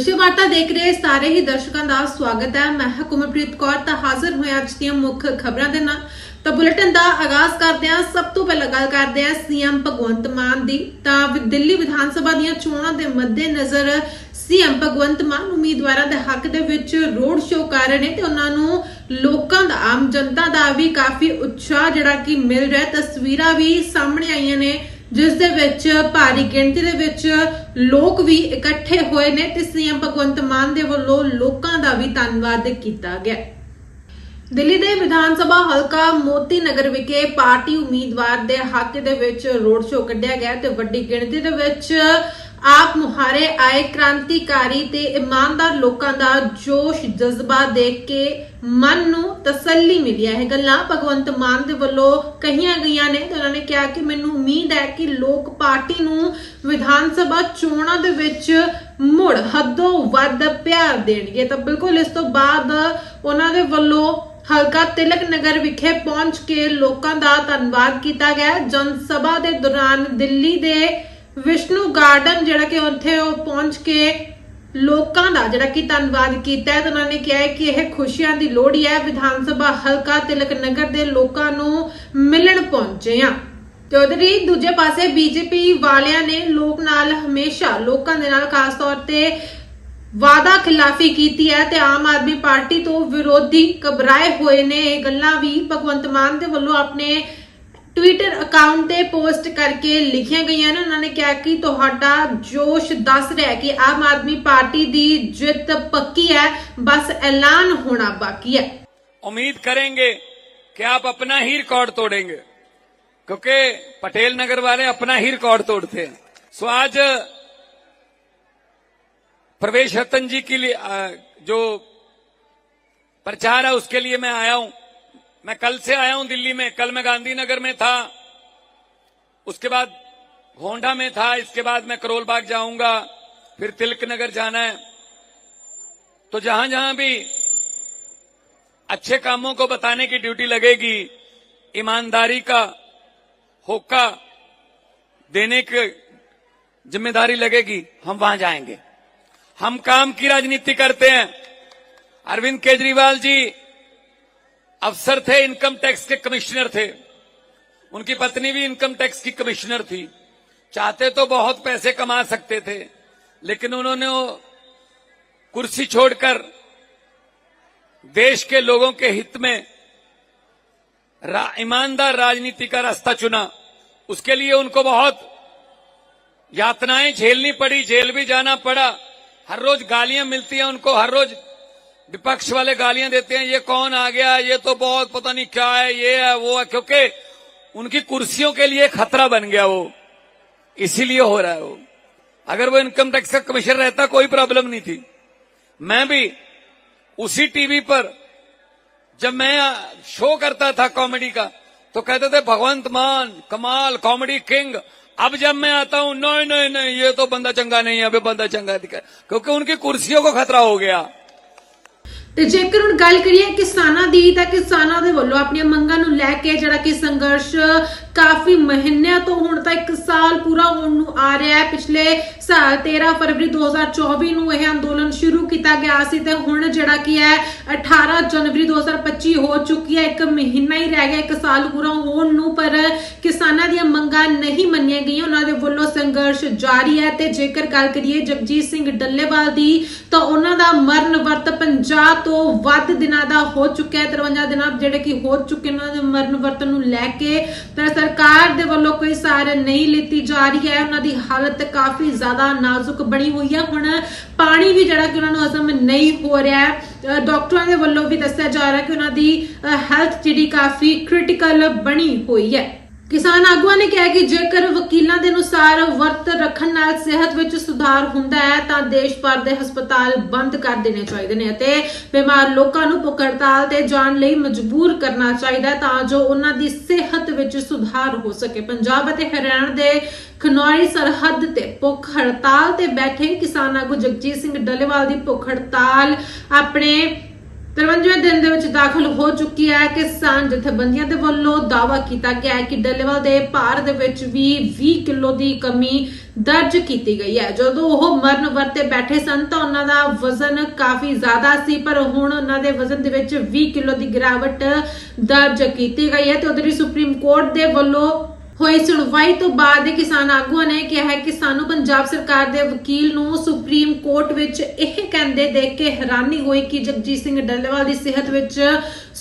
ਵਿਸ਼ਵ ਵਾਰਤਾ ਦੇਖ ਰਹੇ ਸਾਰੇ ਹੀ ਦਰਸ਼ਕਾਂ ਦਾ ਸਵਾਗਤ ਹੈ। ਮੈਂ ਹਾਂ ਕੌਰ, ਤਾਂ ਹਾਜ਼ਰ ਹੋਇਆ ਅੱਜ ਦੀਆਂ ਮੁੱਖ ਖਬਰਾਂ ਦੇ ਨਾਲ। ਤਾਂ ਬੁਲੇਟਿਨ ਦਾ ਆਗਾਜ਼ ਕਰਦੇ ਹਾਂ। ਸਭ ਤੋਂ ਪਹਿਲਾਂ ਗੱਲ ਕਰਦੇ ਹਾਂ ਸੀਐਮ ਭਗਵੰਤ ਮਾਨ ਦੀ। ਤਾਂ ਦਿੱਲੀ ਵਿਧਾਨ ਸਭਾ ਦੀਆਂ ਚੋਣਾਂ ਦੇ ਮੱਦੇਨਜ਼ਰ ਸੀਐਮ ਭਗਵੰਤ ਮਾਨ ਉਮੀਦਵਾਰਾਂ ਦੇ ਹੱਕ ਦੇ ਵਿੱਚ ਰੋਡ ਸ਼ੋਅ ਕਰ ਰਹੇ ਨੇ ਤੇ ਉਹਨਾਂ ਨੂੰ ਲੋਕਾਂ ਦਾ, ਆਮ ਜਨਤਾ ਦਾ ਵੀ ਕਾਫੀ ਉਤਸ਼ਾਹ ਜਿਹੜਾ ਕਿ ਮਿਲ ਰਿਹਾ ਤਸਵੀਰਾਂ ਵੀ ਸਾਹਮਣੇ ਆਈਆਂ ਨੇ। ਜਿਸ ਦੇ ਵਿੱਚ ਭਾਰੀ ਗਿਣਤੀ ਦੇ ਵਿੱਚ ਲੋਕ ਵੀ ਇਕੱਠੇ ਹੋਏ ਨੇ ਤੇ ਸੀਐਮ ਭਗਵੰਤ ਮਾਨ ਦੇ ਵੱਲੋਂ ਲੋਕਾਂ ਦਾ ਵੀ ਧੰਨਵਾਦ ਕੀਤਾ ਗਿਆ। ਦਿੱਲੀ ਦੇ ਵਿਧਾਨ ਸਭਾ ਹਲਕਾ ਮੋਤੀ ਨਗਰ ਵਿਖੇ ਪਾਰਟੀ ਉਮੀਦਵਾਰ ਦੇ ਹੱਕ ਦੇ ਵਿੱਚ ਰੋਡ ਸ਼ੋਅ ਕੱਢਿਆ ਗਿਆ ਤੇ ਵੱਡੀ ਗਿਣਤੀ ਦੇ ਵਿੱਚ ਆਪ ਮੁਹਾਰੇ ਆਏ ਕ੍ਰਾਂਤੀਕਾਰੀ ਤੇ ਇਮਾਨਦਾਰ ਲੋਕਾਂ ਦਾ ਜੋਸ਼, ਜਜ਼ਬਾ ਦੇਖ ਕੇ ਮਨ ਨੂੰ ਤਸੱਲੀ ਮਿਲੀ ਹੈ। ਇਹ ਗੱਲਾਂ ਭਗਵੰਤ ਮਾਨ ਦੇ ਵੱਲੋਂ ਕਹੀਆਂ ਗਈਆਂ ਨੇ ਤੇ ਉਹਨਾਂ ਨੇ ਕਿਹਾ ਕਿ ਮੈਨੂੰ ਉਮੀਦ ਹੈ ਕਿ ਲੋਕ ਪਾਰਟੀ ਨੂੰ ਵਿਧਾਨ ਸਭਾ ਚੋਣਾਂ ਦੇ ਵਿੱਚ ਮੁੜ ਹੱਦੋਂ ਵੱਧ ਪਿਆਰ ਦੇਣਗੇ। ਤਾਂ ਬਿਲਕੁਲ ਇਸ ਤੋਂ ਬਾਅਦ ਉਹਨਾਂ ਦੇ ਵੱਲੋਂ ਹਲਕਾ ਤਿਲਕ ਨਗਰ ਵਿਖੇ ਪਹੁੰਚ ਕੇ ਲੋਕਾਂ ਦਾ ਧੰਨਵਾਦ ਕੀਤਾ ਗਿਆ। ਜਨ ਸਭਾ ਦੇ ਦੌਰਾਨ ਦਿੱਲੀ ਦੇ ਵਿਸ਼ਨੂੰ ਗਾਰਡਨ ਜਿਹੜਾ ਕਿ ਉੱਥੇ ਉਹ ਪਹੁੰਚ ਕੇ ਲੋਕਾਂ ਦਾ ਜਿਹੜਾ ਕਿ ਧੰਨਵਾਦ ਕੀਤਾ ਹੈ ਤੇ ਉਹਨਾਂ ਨੇ ਕਿਹਾ ਹੈ ਕਿ ਇਹ ਖੁਸ਼ੀਆਂ ਦੀ ਲੋਹੜੀ ਹੈ, ਵਿਧਾਨ ਸਭਾ ਹਲਕਾ ਤਿਲਕ ਨਗਰ ਦੇ ਲੋਕਾਂ ਨੂੰ ਮਿਲਣ ਪਹੁੰਚੇ ਆ ਤੇ ਉਧਰ ਹੀ ਦੂਜੇ ਪਾਸੇ ਬੀਜੇਪੀ ਵਾਲਿਆਂ ਨੇ ਲੋਕ ਨਾਲ ਹਮੇਸ਼ਾ ਲੋਕਾਂ ਦੇ ਨਾਲ ਖਾਸ ਤੌਰ ਤੇ ਵਾਦਾ ਖਿਲਾਫੀ ਕੀਤੀ ਹੈ ਤੇ ਆਮ ਆਦਮੀ ਪਾਰਟੀ ਤੋਂ ਵਿਰੋਧੀ ਘਬਰਾਏ ਹੋਏ ਨੇ। ਇਹ ਗੱਲਾਂ ਵੀ ਭਗਵੰਤ ਮਾਨ ਦੇ ਵੱਲੋਂ ਆਪਣੇ ਟਵਿੱਟਰ ਅਕਾਊਂਟ ਤੇ ਪੋਸਟ ਕਰਕੇ ਲਿਖੀਆਂ ਗਈਆਂ ਨੇ ਉਹਨਾਂ ਨੇ ਕਿਹਾ ਕਿ ਤੁਹਾਡਾ ਜੋਸ਼ ਦੱਸ ਰਿਹਾ ਹੈ ਕਿ ਆਮ ਆਦਮੀ ਪਾਰਟੀ ਦੀ ਜਿੱਤ ਪੱਕੀ ਹੈ ਬਸ ਐਲਾਨ ਹੋਣਾ ਬਾਕੀ ਹੈ उम्मीद करेंगे कि आप अपना ही रिकॉर्ड तोड़ेंगे क्योंकि पटेल नगर वाले अपना ही रिकॉर्ड तोड़ते हैं सो आज प्रवेश रतन जी के लिए अ, जो प्रचार है उसके लिए मैं आया हूं मैं कल से आया हूँ दिल्ली में। कल मैं गांधीनगर में था। उसके बाद होंडा में था। इसके बाद मैं करोल बाग जाऊँगा। फिर तिलक नगर जाना है। तो जहाँ जहाँ भी अच्छे कामों को बताने की ड्यूटी लगेगी, ईमानदारी का होका देने की ज़िम्मेदारी लगेगी, हम वहाँ जाएँगे। हम काम की राजनीति करते हैं। अरविंद केजरीवाल जी अफसर थे इनकम टैक्स के कमिश्नर थे। उनकी पत्नी भी इनकम टैक्स की कमिश्नर थी। चाहते तो बहुत पैसे कमा सकते थे लेकिन उन्होंने वो कुर्सी छोड़कर देश के लोगों के हित में रा, ईमानदार राजनीति का रास्ता चुना। उसके लिए उनको बहुत यातनाएँ झेलनी पड़ी जेल भी जाना पड़ा। हर रोज गालियाँ मिलती हैं उनको हर रोज विपक्ष वाले गालियाँ देते हैं, ये कौन आ गया, ये तो बहुत पता नहीं क्या है, ये है, वो है, क्योंकि उनकी कुर्सियों के लिए खतरा बन गया वो, इसीलिए हो रहा है वो। अगर वो इनकम टैक्स का कमिश्नर रहता, कोई प्रॉब्लम नहीं थी। मैं भी उसी टीवी पर, जब मैं शो करता था कॉमेडी का तो कहते थे, भगवंत मान, कमाल, कॉमेडी किंग, अब जब मैं आता हूँ, नहीं नहीं नहीं, ये तो बंदा चंगा नहीं है, अभी बंदा चंगा दिखा, क्योंकि उनकी कुर्सियों को खतरा हो गया। ਤੇ ਜੇਕਰ ਹੁਣ ਗੱਲ ਕਰੀਏ ਕਿਸਾਨਾਂ ਦੀ, ਤਾਂ ਕਿਸਾਨਾਂ ਦੇ ਵੱਲੋਂ ਆਪਣੀਆਂ ਮੰਗਾਂ ਨੂੰ ਲੈ ਕੇ ਜਿਹੜਾ ਕਿ ਸੰਘਰਸ਼ ਕਾਫੀ ਮਹੀਨਿਆਂ ਤੋਂ ਹੁਣ ਤਾਂ 1 ਸਾਲ ਪੂਰਾ ਹੋਣ ਨੂੰ ਆ ਰਿਹਾ ਹੈ। ਪਿਛਲੇ ਸਾਲ 13 ਫਰਵਰੀ 2024 ਨੂੰ ਇਹ ਅੰਦੋਲਨ ਸ਼ੁਰੂ ਕੀਤਾ ਗਿਆ ਸੀ ਤੇ ਹੁਣ ਜਿਹੜਾ ਕਿ ਹੈ 18 ਜਨਵਰੀ 2025 ਹੋ ਚੁੱਕੀ ਹੈ। ਇੱਕ ਮਹੀਨਾ ਹੀ ਰਹਿ ਗਿਆ 1 ਸਾਲ ਪੂਰਾ ਹੋਣ ਨੂੰ, ਪਰ ਕਿਸਾਨਾਂ ਦੀਆਂ ਮੰਗਾਂ ਨਹੀਂ ਮੰਨੀਆਂ ਗਈਆਂ। ਉਹਨਾਂ ਦੇ ਵੱਲੋਂ ਸੰਘਰਸ਼ ਜਾਰੀ ਹੈ ਤੇ ਜੇਕਰ ਗੱਲ ਕਰੀਏ ਜਗਜੀਤ ਸਿੰਘ ਡੱਲੇਵਾਲ ਦੀ, ਤਾਂ ਉਹਨਾਂ ਦਾ ਮਰਨ ਵਰਤ 50 ਤੋਂ ਵੱਧ ਦਿਨਾਂ ਦਾ ਹੋ ਚੁੱਕਿਆ ਹੈ 53 ਦਿਨਾਂ ਜਿਹੜੇ ਕਿ ਹੋ ਚੁੱਕੇ ਉਹਨਾਂ ਦੇ ਮਰਨ ਵਰਤ ਨੂੰ ਲੈ ਕੇ ਤਾਂ ਸਰਕਾਰ ਦੇ ਵੱਲੋਂ ਕੋਈ ਸਾਰ ਨਹੀਂ ਲਿੱਤੀ ਜਾ ਰਹੀ ਹੈ। ਉਹਨਾਂ ਦੀ ਹਾਲਤ ਕਾਫੀ ਜ਼ਿਆਦਾ ਨਾਜ਼ੁਕ ਬਣੀ ਹੋਈ ਹੈ। ਹੁਣ ਪਾਣੀ ਵੀ ਜਿਹੜਾ ਕਿ ਉਹਨਾਂ ਨੂੰ ਹਜ਼ਮ ਨਹੀਂ ਹੋ ਰਿਹਾ ਹੈ। ਡਾਕਟਰਾਂ ਦੇ ਵੱਲੋਂ ਵੀ ਦੱਸਿਆ ਜਾ ਰਿਹਾ ਕਿ ਉਹਨਾਂ ਦੀ ਹੈਲਥ ਜਿਹੜੀ ਕਾਫੀ ਕ੍ਰਿਟੀਕਲ ਬਣੀ ਹੋਈ ਹੈ। ਕਿਸਾਨ ਆਗੂਆਂ ਨੇ ਕਿਹਾ ਕਿ ਜੇਕਰ ਵਕੀਲਾਂ ਦੇ ਅਨੁਸਾਰ ਵਰਤ ਰੱਖਣ ਨਾਲ ਸਿਹਤ ਵਿੱਚ ਸੁਧਾਰ ਹੁੰਦਾ ਹੈ, ਤਾਂ ਦੇਸ਼ ਭਰ ਦੇ ਹਸਪਤਾਲ ਬੰਦ ਕਰ ਦੇਣੇ ਚਾਹੀਦੇ ਨੇ ਅਤੇ ਬਿਮਾਰ ਲੋਕਾਂ ਨੂੰ ਭੁੱਖ ਹੜਤਾਲ ਤੇ ਜਾਣ ਲਈ ਮਜਬੂਰ ਕਰਨਾ ਚਾਹੀਦਾ ਹੈ ਤਾਂ ਜੋ ਉਹਨਾਂ ਦੀ ਸਿਹਤ ਵਿੱਚ ਸੁਧਾਰ ਹੋ ਸਕੇ। ਪੰਜਾਬ ਅਤੇ ਹਰਿਆਣਾ ਦੇ ਖਨੌਰੀ ਸਰਹੱਦ ਤੇ ਭੁੱਖ ਹੜਤਾਲ ਤੇ ਬੈਠੇ ਕਿਸਾਨ ਆਗੂ ਜਗਜੀਤ ਸਿੰਘ ਡੱਲੇਵਾਲ ਦੀ ਭੁੱਖ ਹੜਤਾਲ ਆਪਣੇ 53ਵੇਂ ਦਿਨ ਦੇ ਵਿੱਚ ਦਾਖਲ ਹੋ ਚੁੱਕੀ ਹੈ ਕਿਸਾਨ ਜਥੇਬੰਦੀਆਂ ਦੇ ਵੱਲੋਂ ਦਾਅਵਾ ਕੀਤਾ ਗਿਆ ਹੈ ਕਿ ਡੱਲੇਵਾਲ ਦੇ ਭਾਰ ਦੇ ਵਿੱਚ ਵੀ 20 ਕਿਲੋ ਦੀ ਕਮੀ ਦਰਜ ਕੀਤੀ ਗਈ ਹੈ। ਜਦੋਂ ਉਹ ਮਰਨ ਵਰਤੇ ਬੈਠੇ ਸਨ ਤਾਂ ਉਹਨਾਂ ਦਾ ਵਜ਼ਨ ਕਾਫੀ ਜ਼ਿਆਦਾ ਸੀ, ਪਰ ਹੁਣ ਉਹਨਾਂ ਦੇ ਵਜ਼ਨ ਦੇ ਵਿੱਚ 20 ਕਿਲੋ ਦੀ ਗਿਰਾਵਟ ਦਰਜ ਕੀਤੀ ਗਈ ਹੈ ਤੇ ਉਧਰ ਸੁਪਰੀਮ ਕੋਰਟ ਦੇ ਵੱਲੋਂ ਹੋਈ ਸੁਣਵਾਈ ਤੋਂ ਬਾਅਦ ਕਿਸਾਨ ਆਗੂਆਂ ਨੇ ਕਿਹਾ ਹੈ ਕਿ ਸਾਨੂੰ ਪੰਜਾਬ ਸਰਕਾਰ ਦੇ ਵਕੀਲ ਨੂੰ ਸੁਪਰੀਮ ਕੋਰਟ ਵਿੱਚ ਇਹ ਕਹਿੰਦੇ ਦੇਖ ਕੇ ਹੈਰਾਨੀ ਹੋਈ ਕਿ ਜਗਜੀਤ ਸਿੰਘ ਡੱਲੇਵਾਲ ਦੀ ਸਿਹਤ ਵਿੱਚ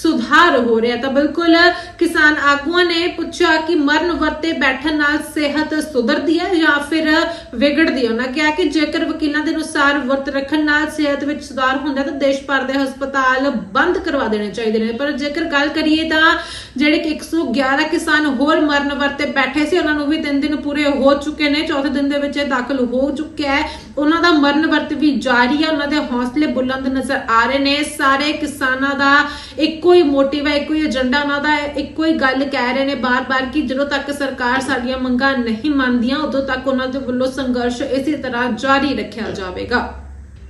ਸੁਧਾਰ ਹੋ ਰਿਹਾ ਤਾਂ ਬਿਲਕੁਲ ਕਿਸਾਨ ਆਗੂਆਂ ਨੇ ਪੁੱਛਿਆ ਕਿ ਮਰਨ ਵਰਤੇ ਬੈਠਣ ਨਾਲ ਸਿਹਤ ਸੁਧਰਦੀ ਹੈ ਜਾਂ ਫਿਰ ਵਿਗੜਦੀ ਹੈ? ਉਹਨਾਂ ਕਿਹਾ ਕਿ ਜੇਕਰ ਵਕੀਲਾਂ ਦੇ ਅਨੁਸਾਰ ਵਰਤ ਰੱਖਣ ਨਾਲ ਸਿਹਤ ਵਿੱਚ ਸੁਧਾਰ ਹੁੰਦਾ ਤਾਂ ਦੇਸ਼ ਭਰ ਦੇ ਹਸਪਤਾਲ ਬੰਦ ਕਰਵਾ ਦੇਣੇ ਚਾਹੀਦੇ ਨੇ। ਪਰ ਜੇਕਰ ਗੱਲ ਕਰੀਏ ਤਾਂ ਜਿਹੜੇ ਕਿ 111 ਕਿਸਾਨ ਹੋਰ ਮਰਨ ਵਰਤੇ ਬੈਠੇ ਸੀ, ਉਹਨਾਂ ਨੂੰ ਵੀ ਤਿੰਨ ਦਿਨ ਪੂਰੇ ਹੋ ਚੁੱਕੇ ਨੇ। ਚੌਥੇ ਦਿਨ ਦੇ ਵਿੱਚ ਇਹ ਦਾਖਲ ਹੋ ਚੁੱਕਿਆ ਹੈ। ਉਹਨਾਂ ਦਾ ਮਰਨ ਵਰਤ ਵੀ ਜਾਰੀ ਹੈ ਉਹਨਾਂ ਦੇ ਹੌਸਲੇ ਬੁਲੰਦ ਨਜ਼ਰ ਆ ਰਹੇ ਨੇ। ਸਾਰੇ ਕਿਸਾਨਾਂ ਦਾ ਇੱਕੋ ਹੀ ਮੋਟਿਵ ਹੈ, ਇੱਕੋ ਹੀ ਏਜੰਡਾ ਉਹਨਾਂ ਦਾ ਇੱਕੋ ਹੀ ਗੱਲ ਕਹਿ ਰਹੇ ਨੇ ਬਾਰ-ਬਾਰ ਕਿ ਜਦੋਂ ਤੱਕ ਸਰਕਾਰ ਸਾਡੀਆਂ ਮੰਗਾਂ ਨਹੀਂ ਮੰਨਦੀਆਂ, ਉਦੋਂ ਤੱਕ ਉਹਨਾਂ ਦੇ ਵੱਲੋਂ ਸੰਘਰਸ਼ ਇਸੇ ਤਰ੍ਹਾਂ ਜਾਰੀ ਰੱਖਿਆ ਜਾਵੇਗਾ।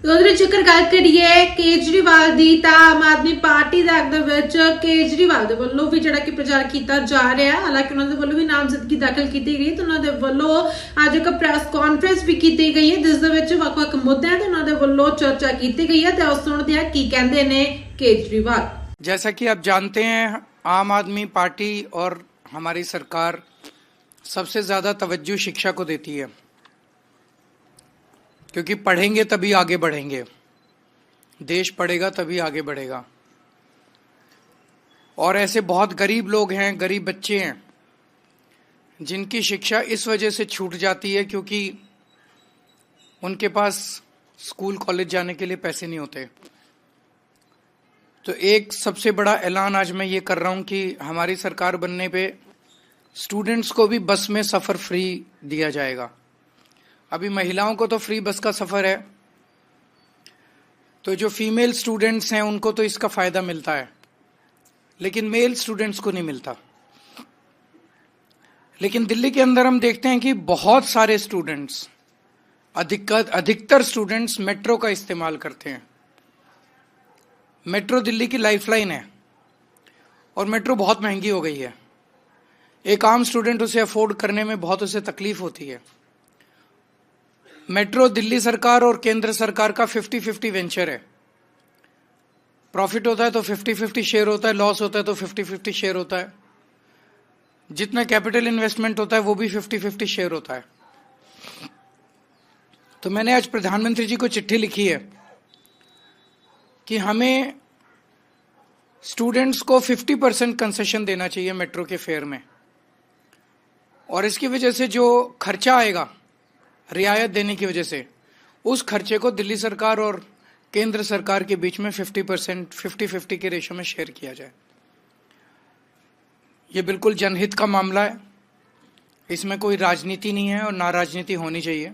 ਉਧਰ ਜੇਕਰ ਗੱਲ ਕਰੀਏ ਕੇਜਰੀਵਾਲ ਦੀ ਤਾਂ ਆਮ ਆਦਮੀ ਪਾਰਟੀ ਦੇ ਹੱਕ ਦੇ ਵਿੱਚ ਕੇਜਰੀਵਾਲ ਦੇ ਵੱਲੋਂ ਵੀ ਜਿਹੜਾ ਕਿ ਪ੍ਰਚਾਰ ਕੀਤਾ ਜਾ ਰਿਹਾ ਹੈ ਹਾਲਾਂਕਿ ਉਹਨਾਂ ਦੇ ਵੱਲੋਂ ਵੀ ਨਾਮਜ਼ਦਗੀ ਦਾਖਲ ਕੀਤੀ ਗਈ ਤੇ ਉਹਨਾਂ ਦੇ ਵੱਲੋਂ ਅੱਜ ਇੱਕ ਪ੍ਰੈਸ ਕਾਨਫਰੰਸ ਵੀ ਕੀਤੀ ਗਈ ਹੈ ਜਿਸ ਦੇ ਵਿੱਚ ਵੱਖ-ਵੱਖ ਮੁੱਦਿਆਂ ਤੇ ਉਹਨਾਂ ਦੇ ਵੱਲੋਂ ਚਰਚਾ ਕੀਤੀ ਗਈ ਹੈ ਤੇ ਆਓ ਸੁਣਦੇ ਹਾਂ ਕੀ ਕਹਿੰਦੇ ਨੇ ਕੇਜਰੀਵਾਲ जैसा कि आप जानते हैं आम आदमी पार्टी और हमारी सरकार सबसे ज्यादा तवज्जो शिक्षा को देती है क्योंकि पढ़ेंगे तभी आगे बढ़ेंगे। देश पढ़ेगा तभी आगे बढ़ेगा। और ऐसे बहुत गरीब लोग हैं, गरीब बच्चे हैं, जिनकी शिक्षा इस वजह से छूट जाती है क्योंकि उनके पास स्कूल, कॉलेज जाने के लिए पैसे नहीं होते। तो एक सबसे बड़ा ऐलान आज मैं ये कर रहा हूँ कि हमारी सरकार बनने पे स्टूडेंट्स को भी बस में सफ़र फ्री दिया जाएगा। अभी महिलाओं को तो फ्री बस का सफ़र है। तो जो फीमेल स्टूडेंट्स हैं, उनको तो इसका फ़ायदा मिलता है। लेकिन मेल स्टूडेंट्स को नहीं मिलता। लेकिन दिल्ली के अंदर हम देखते हैं कि बहुत सारे स्टूडेंट्स अधिकतर अधिकतर स्टूडेंट्स मेट्रो का इस्तेमाल करते हैं। मेट्रो दिल्ली की लाइफलाइन है। और मेट्रो बहुत महँगी हो गई है। एक आम स्टूडेंट उसे अफोर्ड करने में बहुत उसे तकलीफ़ होती है। मेट्रो दिल्ली सरकार और केंद्र सरकार का 50-50 वेंचर है। प्रॉफिट होता है तो 50-50 शेयर होता है, लॉस होता है तो 50-50 शेयर होता है। जितना कैपिटल इन्वेस्टमेंट होता है, वो भी 50-50 शेयर होता है। तो मैंने आज प्रधानमंत्री जी को चिट्ठी लिखी है कि हमें स्टूडेंट्स को 50 परसेंट कंसेशन देना चाहिए मेट्रो के फेयर में। और इसकी वजह से जो खर्चा आएगा रियायत देने की वजह से, उस खर्चे को दिल्ली सरकार और केंद्र सरकार के बीच में 50 परसेंट फिफ्टी फिफ्टी के रेशो में शेयर किया जाए। ये बिल्कुल जनहित का मामला है। इसमें कोई राजनीति नहीं है और ना राजनीति होनी चाहिए।